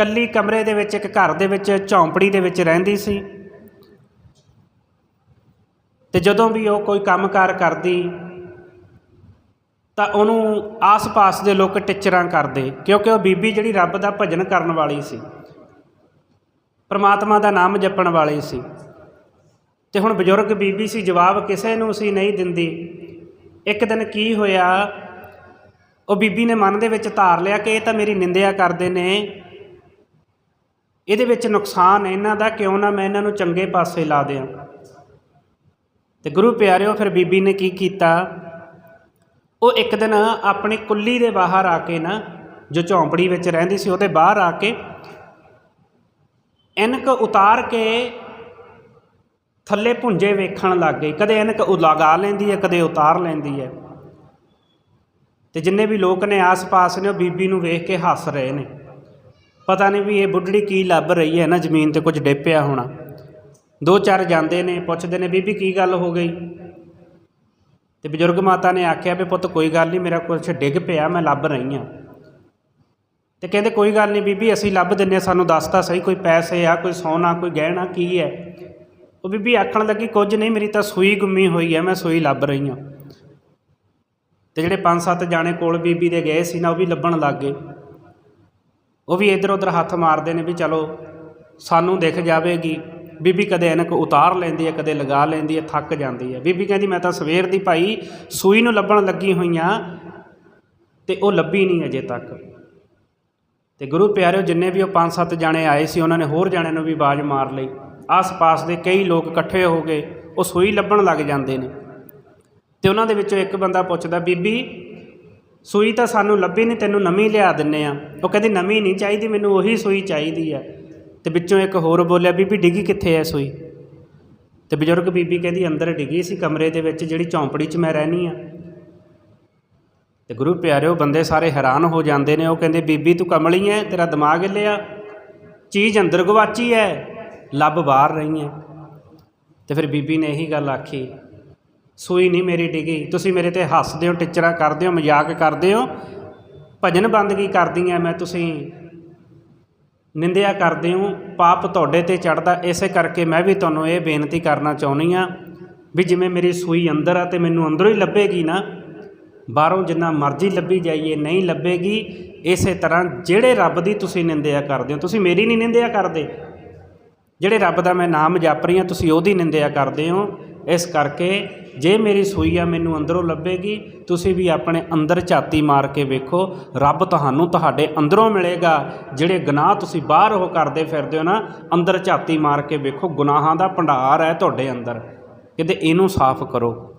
ਕੱਲੀ ਕਮਰੇ ਦੇ ਵਿੱਚ, ਇੱਕ ਘਰ ਦੇ ਵਿੱਚ, ਝੌਂਪੜੀ ਦੇ ਵਿੱਚ ਰਹਿੰਦੀ ਸੀ। ਤੇ ਜਦੋਂ ਵੀ ਉਹ ਕੋਈ ਕੰਮਕਾਰ ਕਰਦੀ, ਤਾਂ ਉਹਨੂੰ ਆਸ-ਪਾਸ ਦੇ ਲੋਕ ਟਿਚਰਾਂ ਕਰਦੇ, ਕਿਉਂਕਿ ਉਹ ਬੀਬੀ ਜਿਹੜੀ ਰੱਬ ਦਾ ਭਜਨ ਕਰਨ ਵਾਲੀ ਸੀ। ਪਰਮਾਤਮਾ ਦਾ ਨਾਮ ਜਪਣ ਵਾਲੀ ਸੀ। ਤੇ ਹੁਣ ਬਜ਼ੁਰਗ ਬੀਬੀ ਸੀ, ਜਵਾਬ ਕਿਸੇ ਨੂੰ ਸੀ ਨਹੀਂ ਦਿੰਦੀ। ਇੱਕ ਦਿਨ ਕੀ ਹੋਇਆ, ਉਹ ਬੀਬੀ ਨੇ ਮਨ ਦੇ ਵਿੱਚ ਧਾਰ ਲਿਆ ਕਿ ਇਹ ਤਾਂ ਮੇਰੀ ਨਿੰਦਿਆ ਕਰਦੇ ਨੇ। ਇਹਦੇ ਵਿੱਚ ਨੁਕਸਾਨ ਇਹਨਾਂ ਦਾ ਕਿਉਂ ਨਾ ਮੈਂ ਇਹਨਾਂ ਨੂੰ ਚੰਗੇ ਪਾਸੇ ਲਾ ਦਿਆਂ। ਤੇ ਗੁਰੂ ਪਿਆਰਿਓ, ਫਿਰ ਬੀਬੀ ਨੇ ਕੀ ਕੀਤਾ? ਉਹ ਇੱਕ ਦਿਨ ਆਪਣੀ ਕੁੱਲੀ ਦੇ ਬਾਹਰ ਆ ਕੇ ਨਾ, ਜੋ ਝੌਂਪੜੀ ਵਿੱਚ ਰਹਿੰਦੀ ਸੀ, ਉਹਦੇ ਬਾਹਰ ਆ ਕੇ ਐਨਕ ਉਤਾਰ ਕੇ ਥੱਲੇ ਭੁੰਜੇ ਵੇਖਣ ਲੱਗ ਗਈ। ਕਦੇ ਐਨਕ ਉਹ ਲਗਾ ਲੈਂਦੀ ਹੈ, ਕਦੇ ਉਤਾਰ ਲੈਂਦੀ ਹੈ। ਤੇ ਜਿੰਨੇ ਵੀ ਲੋਕ ਨੇ, ਆਸ-ਪਾਸ ਨੇ, ਉਹ ਬੀਬੀ ਨੂੰ ਵੇਖ ਕੇ ਹੱਸ ਰਹੇ ਨੇ। ਪਤਾ ਨਹੀਂ ਵੀ ਇਹ ਬੁੱਢੜੀ ਕੀ ਲੱਭ ਰਹੀ ਹੈ ਨਾ ਜ਼ਮੀਨ ਤੇ ਕੁਝ ਡਿੱਪਿਆ ਹੋਣਾ। ਦੋ ਚਾਰ ਜਾਂਦੇ ਨੇ ਪੁੱਛਦੇ ਨੇ ਬੀਬੀ ਕੀ ਗੱਲ ਹੋ ਗਈ? ਤੇ ਬਜ਼ੁਰਗ ਮਾਤਾ ਨੇ ਆਖਿਆ ਵੀ ਪੁੱਤ ਕੋਈ ਗੱਲ ਨਹੀਂ ਮੇਰਾ ਕੁਝ ਡਿੱਗ ਪਿਆ ਮੈਂ ਲੱਭ ਰਹੀ ਹਾਂ। ਤੇ ਕਹਿੰਦੇ ਕੋਈ ਗੱਲ ਨਹੀਂ ਬੀਬੀ ਅਸੀਂ ਲੱਭ ਦਿੰਨੇ ਹਾਂ, ਸਾਨੂੰ ਦੱਸ ਤਾਂ ਸਹੀ ਕੋਈ ਪੈਸੇ ਆ ਕੋਈ ਸੋਨਾ ਕੋਈ ਗਹਿਣਾ ਕੀ ਹੈ? ਉਹ ਬੀਬੀ ਆਖਣ ਲੱਗੀ ਕੁਝ ਨਹੀਂ ਮੇਰੀ ਤਾਂ ਸੂਈ ਗੁੰਮੀ ਹੋਈ ਹੈ ਮੈਂ ਸੂਈ ਲੱਭ ਰਹੀ ਹਾਂ। ਤੇ ਜਿਹੜੇ ਪੰਜ ਸੱਤ ਜਾਣੇ ਕੋਲ ਬੀਬੀ ਦੇ ਗਏ ਸੀ ਨਾ ਉਹ ਵੀ ਲੱਭਣ ਲੱਗ ਗਏ। ਉਹ ਵੀ ਇੱਧਰ ਉੱਧਰ ਹੱਥ ਮਾਰਦੇ ਨੇ ਵੀ ਚਲੋ ਸਾਨੂੰ ਦਿਖ ਜਾਵੇਗੀ ਬੀਬੀ ਕਦੇ ਐਨਕ ਉਤਾਰ ਲੈਂਦੀ ਹੈ, ਕਦੇ ਲਗਾ ਲੈਂਦੀ ਹੈ, ਥੱਕ ਜਾਂਦੀ ਹੈ। ਬੀਬੀ ਕਹਿੰਦੀ, ਮੈਂ ਤਾਂ ਸਵੇਰ ਦੀ ਭਾਈ ਸੂਈ ਨੂੰ ਲੱਭਣ ਲੱਗੀ ਹੋਈਆਂ ਤੇ ਉਹ ਲੱਭੀ ਨਹੀਂ ਅਜੇ ਤੱਕ। ਤੇ ਗੁਰੂ ਪਿਆਰਿਓ, ਜਿੰਨੇ ਵੀ ਉਹ ਪੰਜ ਸੱਤ ਜਾਣੇ ਆਏ ਸੀ, ਉਹਨਾਂ ਨੇ ਹੋਰ ਜਾਣਿਆਂ ਨੂੰ ਵੀ ਆਵਾਜ਼ ਮਾਰ ਲਈ। ਆਸ-ਪਾਸ ਦੇ ਕਈ ਲੋਕ ਇਕੱਠੇ ਹੋ ਗਏ, ਉਹ ਸੂਈ ਲੱਭਣ ਲੱਗ ਜਾਂਦੇ ਨੇ। ਤੇ ਉਹਨਾਂ ਦੇ ਵਿੱਚੋਂ ਇੱਕ ਬੰਦਾ ਪੁੱਛਦਾ, ਬੀਬੀ ਸੂਈ ਤਾਂ ਸਾਨੂੰ ਲੱਭੀ ਨਹੀਂ ਤੈਨੂੰ ਨਵੀਂ ਲਿਆ ਦਿੰਨੇ ਆ। ਉਹ ਕਹਿੰਦੀ, ਨਵੀਂ ਨਹੀਂ ਚਾਹੀਦੀ, ਮੈਨੂੰ ਉਹੀ ਸੂਈ ਚਾਹੀਦੀ ਆ। ਤੇ ਵਿੱਚੋਂ ਇੱਕ ਹੋਰ ਬੋਲਿਆ, ਬੀਬੀ ਡਿੱਗੀ ਕਿੱਥੇ ਐ ਸੂਈ? ਤੇ ਬਜ਼ੁਰਗ ਬੀਬੀ ਕਹਿੰਦੀ, ਅੰਦਰ ਡਿੱਗੀ ਸੀ ਕਮਰੇ ਦੇ ਵਿੱਚ, ਜਿਹੜੀ ਝੌਂਪੜੀ 'ਚ ਮੈਂ ਰਹਿਣੀ ਆ। ਤੇ ਗੁਰੂ ਪਿਆਰਿਓ, ਬੰਦੇ ਸਾਰੇ ਹੈਰਾਨ ਹੋ ਜਾਂਦੇ ਨੇ। ਉਹ ਕਹਿੰਦੇ, ਬੀਬੀ ਤੂੰ ਕਮਲੀ ਐ, ਤੇਰਾ ਦਿਮਾਗ ਹਿੱਲਿਆ। ਚੀਜ਼ ਅੰਦਰ ਗਵਾਚੀ ਐ, ਲੱਭ ਬਾਹਰ ਰਹੀ ਐ। ਤੇ ਫਿਰ ਬੀਬੀ ਨੇ ਇਹੀ ਗੱਲ ਆਖੀ ਸੂਈ ਨਹੀਂ ਮੇਰੀ ਡਿੱਗੀ। ਤੁਸੀਂ ਮੇਰੇ ਤੇ ਹੱਸਦੇ ਹੋ, ਟਿਚਰਾਂ ਕਰਦੇ ਹੋ, ਮਜ਼ਾਕ ਕਰਦੇ ਹੋ। ਭਜਨ ਬੰਦਗੀ ਕਰਦੀ ਕਰਦੀਆਂ ਮੈਂ ਤੁਸੀਂ ਨਿੰਦਿਆ ਕਰਦੇ ਹੋ। ਪਾਪ ਤੁਹਾਡੇ ਤੇ ਚੜਦਾ ਇਸੇ ਕਰਕੇ ਮੈਂ ਵੀ ਤੁਹਾਨੂੰ ਇਹ ਬੇਨਤੀ ਕਰਨਾ ਚਾਹੁੰਦੀ ਆ ਵੀ ਜਿਵੇਂ ਮੇਰੀ ਸੂਈ ਅੰਦਰ ਆ ਤੇ ਮੈਨੂੰ ਅੰਦਰੋਂ ਹੀ ਲੱਭੇਗੀ ਨਾ, ਬਾਹਰੋਂ ਜਿੰਨਾ ਮਰਜ਼ੀ ਲੱਭੀ ਜਾਈਏ, ਨਹੀਂ ਲੱਭੇਗੀ, ਇਸੇ ਤਰ੍ਹਾਂ ਜਿਹੜੇ ਰੱਬ ਦੀ ਤੁਸੀਂ ਨਿੰਦਿਆ ਕਰਦੇ ਹੋ, ਤੁਸੀਂ ਮੇਰੀ ਨਹੀਂ ਨਿੰਦਿਆ ਕਰਦੇ। ਜਿਹੜੇ ਰੱਬ ਦਾ ਮੈਂ ਨਾਮ ਜਪ ਰਹੀ ਹਾਂ, ਤੁਸੀਂ ਉਹਦੀ ਨਿੰਦਿਆ ਕਰਦੇ ਹੋ। ਇਸ ਕਰਕੇ ਜੇ ਮੇਰੀ ਸੂਈ ਆ ਮੈਨੂੰ ਅੰਦਰੋਂ ਲੱਭੇਗੀ, ਤੁਸੀਂ ਵੀ ਆਪਣੇ ਅੰਦਰ ਝਾਤੀ ਮਾਰ ਕੇ ਵੇਖੋ, ਰੱਬ ਤੁਹਾਨੂੰ ਤੁਹਾਡੇ ਅੰਦਰੋਂ ਮਿਲੇਗਾ। ਜਿਹੜੇ ਗੁਨਾਹ ਤੁਸੀਂ ਬਾਹਰ ਉਹ ਕਰਦੇ ਫਿਰਦੇ ਹੋ ਨਾ, ਅੰਦਰ ਝਾਤੀ ਮਾਰ ਕੇ ਵੇਖੋ, ਗੁਨਾਹਾਂ ਦਾ ਭੰਡਾਰ ਹੈ ਤੁਹਾਡੇ ਅੰਦਰ। ਕਹਿੰਦੇ ਇਹਨੂੰ ਸਾਫ਼ ਕਰੋ।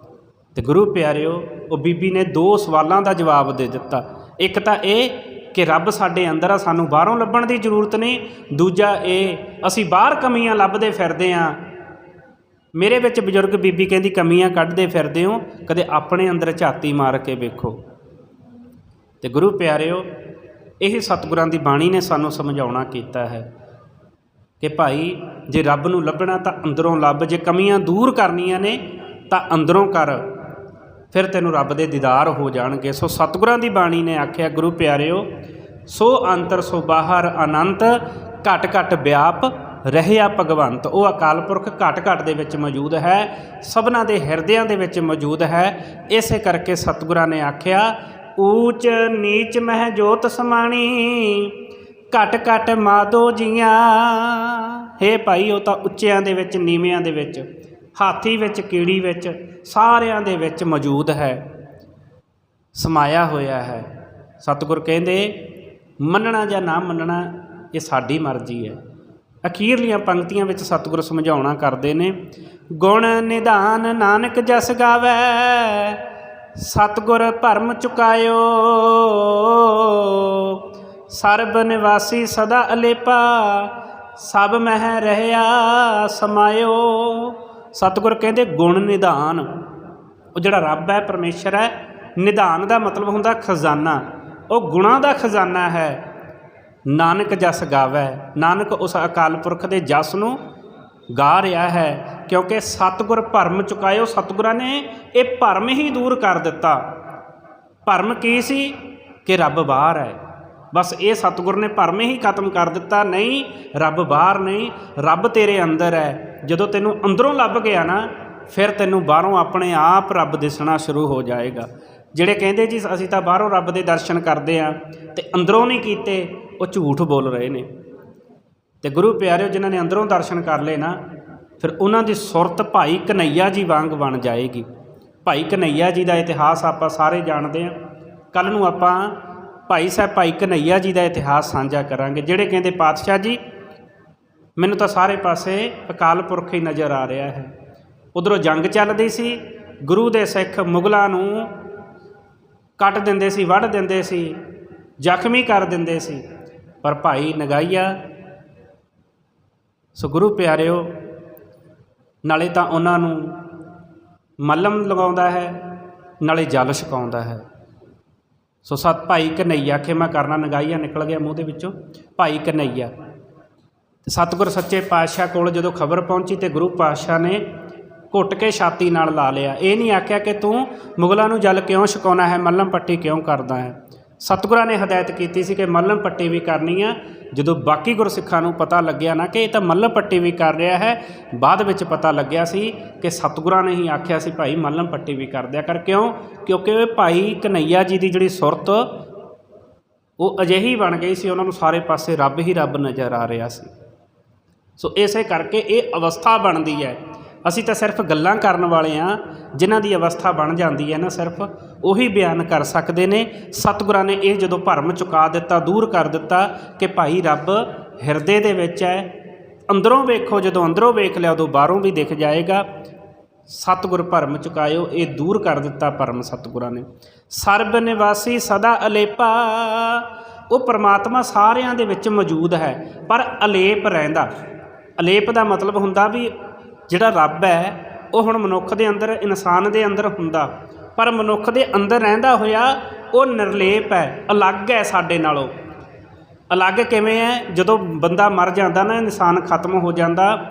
ਤੇ ਗੁਰੂ ਪਿਆਰਿਓ, ਉਹ ਬੀਬੀ ਨੇ ਦੋ ਸਵਾਲਾਂ ਦਾ ਜਵਾਬ ਦੇ ਦਿੱਤਾ। ਇੱਕ ਤਾਂ ਇਹ ਕਿ ਰੱਬ ਸਾਡੇ ਅੰਦਰ ਆ, ਸਾਨੂੰ ਬਾਹਰੋਂ ਲੱਭਣ ਦੀ ਜ਼ਰੂਰਤ ਨਹੀਂ। ਦੂਜਾ ਇਹ, ਅਸੀਂ ਬਾਹਰ ਕਮੀਆਂ ਲੱਭਦੇ ਫਿਰਦੇ ਆਂ। ਮੇਰੇ ਵਿੱਚ ਬਜ਼ੁਰਗ ਬੀਬੀ ਕਹਿੰਦੀ, ਕਮੀਆਂ ਕੱਢਦੇ ਫਿਰਦੇ ਹੋ, ਕਦੇ ਆਪਣੇ ਅੰਦਰ ਝਾਤੀ ਮਾਰ ਕੇ ਵੇਖੋ। ਤੇ ਗੁਰੂ ਪਿਆਰਿਓ, ਇਹ ਸਤਿਗੁਰਾਂ ਦੀ ਬਾਣੀ ਨੇ ਸਾਨੂੰ ਸਮਝਾਉਣਾ ਕੀਤਾ ਹੈ ਕਿ ਭਾਈ, ਜੇ ਰੱਬ ਨੂੰ ਲੱਭਣਾ ਤਾਂ ਅੰਦਰੋਂ ਲੱਭ, ਜੇ ਕਮੀਆਂ ਦੂਰ ਕਰਨੀਆਂ ਨੇ ਤਾਂ ਅੰਦਰੋਂ ਕਰ, ਫਿਰ ਤੈਨੂੰ ਰੱਬ ਦੇ ਦੀਦਾਰ ਹੋ ਜਾਣਗੇ। ਸੋ ਸਤਿਗੁਰਾਂ ਦੀ ਬਾਣੀ ਨੇ ਆਖਿਆ, ਗੁਰੂ ਪਿਆਰਿਓ, ਸੋ ਅੰਤਰ ਸੋ ਬਾਹਰ ਅਨੰਤ, ਘਟ ਘਟ ਵਿਆਪ ਰਹਿਆ ਭਗਵੰਤ। ਉਹ ਅਕਾਲ ਪੁਰਖ ਘਟ ਘਟ ਦੇ ਵਿੱਚ ਮੌਜੂਦ ਹੈ, ਸਭਨਾ ਦੇ ਹਿਰਦਿਆਂ ਦੇ ਵਿੱਚ ਮੌਜੂਦ ਹੈ। ਇਸੇ ਕਰਕੇ ਸਤਿਗੁਰਾਂ ਨੇ ਆਖਿਆ, ਊਚ ਨੀਚ ਮਹਿ ਜੋਤ ਸਮਾਣੀ, ਘਟ ਘਟ ਮਾਦੋ ਜੀਆਂ। ਹੇ ਭਾਈ, ਉਹ ਤਾਂ ਉੱਚਿਆਂ ਦੇ ਵਿੱਚ, ਨੀਵਿਆਂ ਦੇ ਵਿੱਚ, ਹਾਥੀ ਵਿੱਚ, ਕੀੜੀ ਵਿੱਚ, ਸਾਰਿਆਂ ਦੇ ਵਿੱਚ ਮੌਜੂਦ ਹੈ। ਸਮਾਇਆ ਹੋਇਆ ਹੈ। ਸਤਿਗੁਰ ਕਹਿੰਦੇ, ਮੰਨਣਾ ਜਾਂ ਨਾ ਮੰਨਣਾ, ਇਹ ਸਾਡੀ ਮਰਜ਼ੀ ਹੈ। ਅਖੀਰਲੀਆਂ ਪੰਕਤੀਆਂ ਵਿੱਚ ਸਤਿਗੁਰ ਸਮਝਾਉਣਾ ਕਰਦੇ ਨੇ, ਗੁਣ ਨਿਧਾਨ ਨਾਨਕ ਜਸ ਗਾਵੇ, ਸਤਿਗੁਰ ਭਰਮ ਚੁਕਾਇਓ। ਸਰਬ ਨਿਵਾਸੀ ਸਦਾ ਅਲੇਪਾ, ਸਭ ਮਹਿ ਰਹਿਆ ਸਮਾਇਓ। ਸਤਿਗੁਰ ਕਹਿੰਦੇ ਗੁਣ ਨਿਧਾਨ, ਉਹ ਜਿਹੜਾ ਰੱਬ ਹੈ, ਪਰਮੇਸ਼ਰ ਹੈ, ਨਿਧਾਨ ਦਾ ਮਤਲਬ ਹੁੰਦਾ ਖਜ਼ਾਨਾ। ਉਹ ਗੁਣਾਂ ਦਾ ਖਜ਼ਾਨਾ ਹੈ। ਨਾਨਕ ਜਸ ਗਾਵੇ, ਨਾਨਕ ਉਸ ਅਕਾਲ ਪੁਰਖ ਦੇ ਜਸ ਨੂੰ ਗਾ ਰਿਹਾ ਹੈ, ਕਿਉਂਕਿ ਸਤਿਗੁਰ ਭਰਮ ਚੁਕਾਇਓ ਸਤਿਗੁਰਾਂ ਨੇ ਇਹ ਭਰਮ ਹੀ ਦੂਰ ਕਰ ਦਿੱਤਾ। ਭਰਮ ਕੀ ਸੀ? ਕਿ ਰੱਬ ਬਾਹਰ ਹੈ। ਬਸ ਇਹ ਸਤਿਗੁਰ ਨੇ ਭਰਮ ਹੀ ਖਤਮ ਕਰ ਦਿੱਤਾ, ਨਹੀਂ, ਰੱਬ ਬਾਹਰ ਨਹੀਂ, ਰੱਬ ਤੇਰੇ ਅੰਦਰ ਹੈ। ਜਦੋਂ ਤੈਨੂੰ ਅੰਦਰੋਂ ਲੱਭ ਗਿਆ ਨਾ, ਫਿਰ ਤੈਨੂੰ ਬਾਹਰੋਂ ਆਪਣੇ ਆਪ ਰੱਬ ਦਿਸਣਾ ਸ਼ੁਰੂ ਹੋ ਜਾਏਗਾ। ਜਿਹੜੇ ਕਹਿੰਦੇ ਜੀ ਅਸੀਂ ਤਾਂ ਬਾਹਰੋਂ ਰੱਬ ਦੇ ਦਰਸ਼ਨ ਕਰਦੇ ਆ ਤੇ ਅੰਦਰੋਂ ਨਹੀਂ ਕੀਤੇ ਉਹ ਝੂਠ ਬੋਲ ਰਹੇ ਨੇ। ਤੇ ਗੁਰੂ ਪਿਆਰਿਓ, ਜਿਨ੍ਹਾਂ ਨੇ ਅੰਦਰੋਂ ਦਰਸ਼ਨ ਕਰ ਲਏ ਨਾ, ਫਿਰ ਉਹਨਾਂ ਦੀ ਸੁਰਤ ਭਾਈ ਕਨਈਆ ਜੀ ਵਾਂਗ ਬਣ ਜਾਏਗੀ। ਭਾਈ ਕਨਈਆ ਜੀ ਦਾ ਇਤਿਹਾਸ ਆਪਾਂ ਸਾਰੇ ਜਾਣਦੇ ਆ ਕੱਲ ਨੂੰ ਆਪਾਂ ਭਾਈ ਸਾਹਿਬ, ਭਾਈ ਕਨਈਆ ਜੀ ਦਾ ਇਤਿਹਾਸ ਸਾਂਝਾ ਕਰਾਂਗੇ, ਜਿਹੜੇ ਕਹਿੰਦੇ, ਪਾਤਸ਼ਾਹ ਜੀ, ਮੈਨੂੰ ਤਾਂ ਸਾਰੇ ਪਾਸੇ ਅਕਾਲ ਪੁਰਖ ਹੀ ਨਜ਼ਰ ਆ ਰਿਹਾ ਹੈ। ਉਧਰੋਂ ਜੰਗ ਚੱਲਦੀ ਸੀ, ਗੁਰੂ ਦੇ ਸਿੱਖ ਮੁਗਲਾਂ ਨੂੰ ਕੱਟ ਦਿੰਦੇ ਸੀ, ਵੱਢ ਦਿੰਦੇ ਸੀ, ਜ਼ਖਮੀ ਕਰ ਦਿੰਦੇ ਸੀ। ਪਰ ਭਾਈ ਨਗਾਈਆ ਸੋ ਗੁਰੂ ਪਿਆਰਿਓ, ਨਾਲੇ ਤਾਂ ਉਹਨਾਂ ਨੂੰ ਮਲਮ ਲਗਾਉਂਦਾ ਹੈ, ਨਾਲੇ ਜਲ ਛਕਾਉਂਦਾ ਹੈ। ਸੋ ਸਤ ਭਾਈ ਕਨਈਆ ਖੇਮਾ ਕਰਨਾ ਨਗਾਈਆ ਨਿਕਲ ਗਿਆ ਮੂੰਹ ਦੇ ਵਿੱਚੋਂ। ਭਾਈ ਕਨਈਆ ਤੇ ਸਤਿਗੁਰ ਸੱਚੇ ਪਾਤਸ਼ਾਹ ਕੋਲ ਜਦੋਂ ਖਬਰ ਪਹੁੰਚੀ ਤੇ ਗੁਰੂ ਪਾਤਸ਼ਾਹ ਨੇ ਘੁੱਟ ਕੇ ਛਾਤੀ ਨਾਲ ਲਾ ਲਿਆ। ਇਹ ਨਹੀਂ ਆਖਿਆ ਕਿ ਤੂੰ ਮੁਗਲਾਂ ਨੂੰ ਜਲ ਕਿਉਂ ਛਕਾਉਣਾ ਹੈ, ਮੱਲਮ ਪੱਟੀ ਕਿਉਂ ਕਰਦਾ ਹੈ? ਸਤਿਗੁਰਾਂ ਨੇ ਹਦਾਇਤ ਕੀਤੀ ਸੀ ਕਿ ਮੱਲਮ ਪੱਟੀ ਵੀ ਕਰਨੀ ਆ। ਜਦੋਂ ਬਾਕੀ ਗੁਰਸਿੱਖਾਂ ਨੂੰ ਪਤਾ ਲੱਗਿਆ ਨਾ ਕਿ ਇਹ ਤਾਂ ਮੱਲਮ ਪੱਟੀ ਵੀ ਕਰ ਰਿਹਾ ਹੈ, ਬਾਅਦ ਵਿੱਚ ਪਤਾ ਲੱਗਿਆ ਸੀ ਕਿ ਸਤਿਗੁਰਾਂ ਨੇ ਹੀ ਆਖਿਆ ਸੀ, ਭਾਈ ਮੱਲਮ ਪੱਟੀ ਵੀ ਕਰ ਦਿਆ ਕਰ। ਕਿਉਂ? ਕਿਉਂਕਿ ਉਹ ਭਾਈ ਕਨਈਆ ਜੀ ਦੀ ਜਿਹੜੀ ਸੁਰਤ, ਉਹ ਅਜਿਹੀ ਬਣ ਗਈ ਸੀ, ਉਹਨਾਂ ਨੂੰ ਸਾਰੇ ਪਾਸੇ ਰੱਬ ਹੀ ਰੱਬ ਨਜ਼ਰ ਆ ਰਿਹਾ ਸੀ। ਸੋ ਇਸੇ ਕਰਕੇ ਇਹ ਅਵਸਥਾ ਬਣਦੀ ਹੈ ਅਸੀਂ ਤਾਂ ਸਿਰਫ ਗੱਲਾਂ ਕਰਨ ਵਾਲੇ ਆ ਜਿਨ੍ਹਾਂ ਦੀ ਅਵਸਥਾ ਬਣ ਜਾਂਦੀ ਹੈ ਨਾ ਸਿਰਫ, ਉਹੀ ਬਿਆਨ ਕਰ ਸਕਦੇ ਨੇ। ਸਤਿਗੁਰਾਂ ਨੇ ਇਹ ਜਦੋਂ ਭਰਮ ਚੁਕਾ ਦਿੱਤਾ, ਦੂਰ ਕਰ ਦਿੱਤਾ ਕਿ ਭਾਈ ਰੱਬ ਹਿਰਦੇ ਦੇ ਵਿੱਚ ਹੈ। ਅੰਦਰੋਂ ਵੇਖੋ, ਜਦੋਂ ਅੰਦਰੋਂ ਵੇਖ ਲਿਆ, ਉਦੋਂ ਬਾਹਰੋਂ ਵੀ ਦਿਖ ਜਾਏਗਾ। ਸਤਿਗੁਰ ਭਰਮ ਚੁਕਾਇਓ, ਇਹ ਦੂਰ ਕਰ ਦਿੱਤਾ ਭਰਮ ਸਤਿਗੁਰਾਂ ਨੇ। ਸਰਬ ਨਿਵਾਸੀ ਸਦਾ ਅਲੇਪਾ, ਉਹ ਪ੍ਰਮਾਤਮਾ ਸਾਰਿਆਂ ਦੇ ਵਿੱਚ ਮੌਜੂਦ ਹੈ, ਪਰ ਅਲੇਪ ਰਹਿੰਦਾ। ਅਲੇਪ ਦਾ ਮਤਲਬ ਹੁੰਦਾ ਵੀ ਜਿਹੜਾ ਰੱਬ ਹੈ, ਉਹ ਹੁਣ ਮਨੁੱਖ ਦੇ ਅੰਦਰ, ਇਨਸਾਨ ਦੇ ਅੰਦਰ ਹੁੰਦਾ। ਪਰ ਮਨੁੱਖ ਦੇ ਅੰਦਰ ਰਹਿੰਦਾ ਹੋਇਆ, ਉਹ ਨਿਰਲੇਪ ਹੈ, ਅਲੱਗ ਹੈ ਸਾਡੇ ਨਾਲੋਂ। ਅਲੱਗ ਕਿਵੇਂ ਹੈ? ਜਦੋਂ ਬੰਦਾ ਮਰ ਜਾਂਦਾ ਨਾ, ਇਨਸਾਨ ਖਤਮ ਹੋ ਜਾਂਦਾ।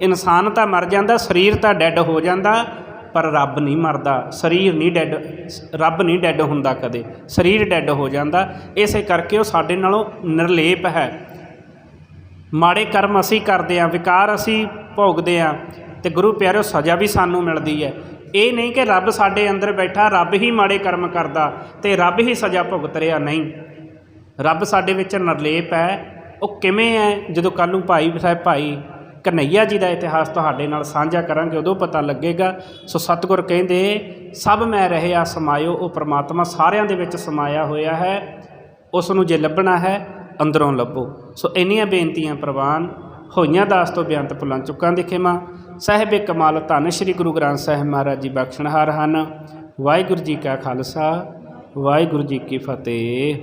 ਇਨਸਾਨ ਤਾਂ ਮਰ ਜਾਂਦਾ, ਸਰੀਰ ਤਾਂ ਡੈੱਡ ਹੋ ਜਾਂਦਾ, ਪਰ ਰੱਬ ਨਹੀਂ ਮਰਦਾ। ਸਰੀਰ ਨਹੀਂ ਡੈੱਡ, ਰੱਬ ਨਹੀਂ ਡੈੱਡ ਹੁੰਦਾ ਕਦੇ। ਸਰੀਰ ਡੈੱਡ ਹੋ ਜਾਂਦਾ। ਇਸੇ ਕਰਕੇ ਉਹ ਸਾਡੇ ਨਾਲੋਂ ਨਿਰਲੇਪ ਹੈ। ਮਾੜੇ ਕਰਮ ਅਸੀਂ ਕਰਦੇ ਹਾਂ, ਵਿਕਾਰ ਅਸੀਂ ਭੋਗਦੇ ਹਾਂ। ਤੇ ਗੁਰੂ ਪਿਆਰਿਓ, ਸਜ਼ਾ ਵੀ ਸਾਨੂੰ ਮਿਲਦੀ ਹੈ। ਇਹ ਨਹੀਂ ਕਿ ਰੱਬ ਸਾਡੇ ਅੰਦਰ ਬੈਠਾ, ਰੱਬ ਹੀ ਮਾੜੇ ਕਰਮ ਕਰਦਾ ਤੇ ਰੱਬ ਹੀ ਸਜ਼ਾ ਭੁਗਤ ਰਿਹਾ ਨਹੀਂ। ਰੱਬ ਸਾਡੇ ਵਿੱਚ ਨਿਰਲੇਪ ਹੈ। ਉਹ ਕਿਵੇਂ ਹੈ? ਜਦੋਂ ਕੱਲ ਨੂੰ ਭਾਈ ਸਾਹਿਬ ਭਾਈ ਕਨਈਆ ਜੀ ਦਾ ਇਤਿਹਾਸ ਤੁਹਾਡੇ ਨਾਲ ਸਾਂਝਾ ਕਰਾਂਗੇ, ਉਦੋਂ ਪਤਾ ਲੱਗੇਗਾ। ਸੋ ਸਤਿਗੁਰ ਕਹਿੰਦੇ, ਸਭ ਮੈਂ ਰਹਿਆ, ਸਮਾਇਓ, ਉਹ ਪ੍ਰਮਾਤਮਾ ਸਾਰਿਆਂ ਦੇ ਵਿੱਚ ਸਮਾਇਆ ਹੋਇਆ ਹੈ। ਉਸ ਨੂੰ ਜੇ ਲੱਭਣਾ ਹੈ, ਅੰਦਰੋਂ ਲੱਭੋ। ਸੋ ਇੰਨੀਆਂ ਬੇਨਤੀਆਂ ਪ੍ਰਵਾਨ ਹੋਈਆਂ ਦਾਸ ਤੋਂ ਬੇਅੰਤ ਭੁੱਲਾਂ ਚੁੱਕਾਂ ਦੇ ਖਿਮਾ। ਸਾਹਿਬ ਕਮਾਲ ਧੰਨ ਸ੍ਰੀ ਗੁਰੂ ਗ੍ਰੰਥ ਸਾਹਿਬ ਮਹਾਰਾਜ ਜੀ ਬਖਸ਼ਣਹਾਰ ਹਨ। ਵਾਹਿਗੁਰੂ ਜੀ ਕਾ ਖਾਲਸਾ, ਵਾਹਿਗੁਰੂ ਜੀ ਕੀ ਫਤਿਹ।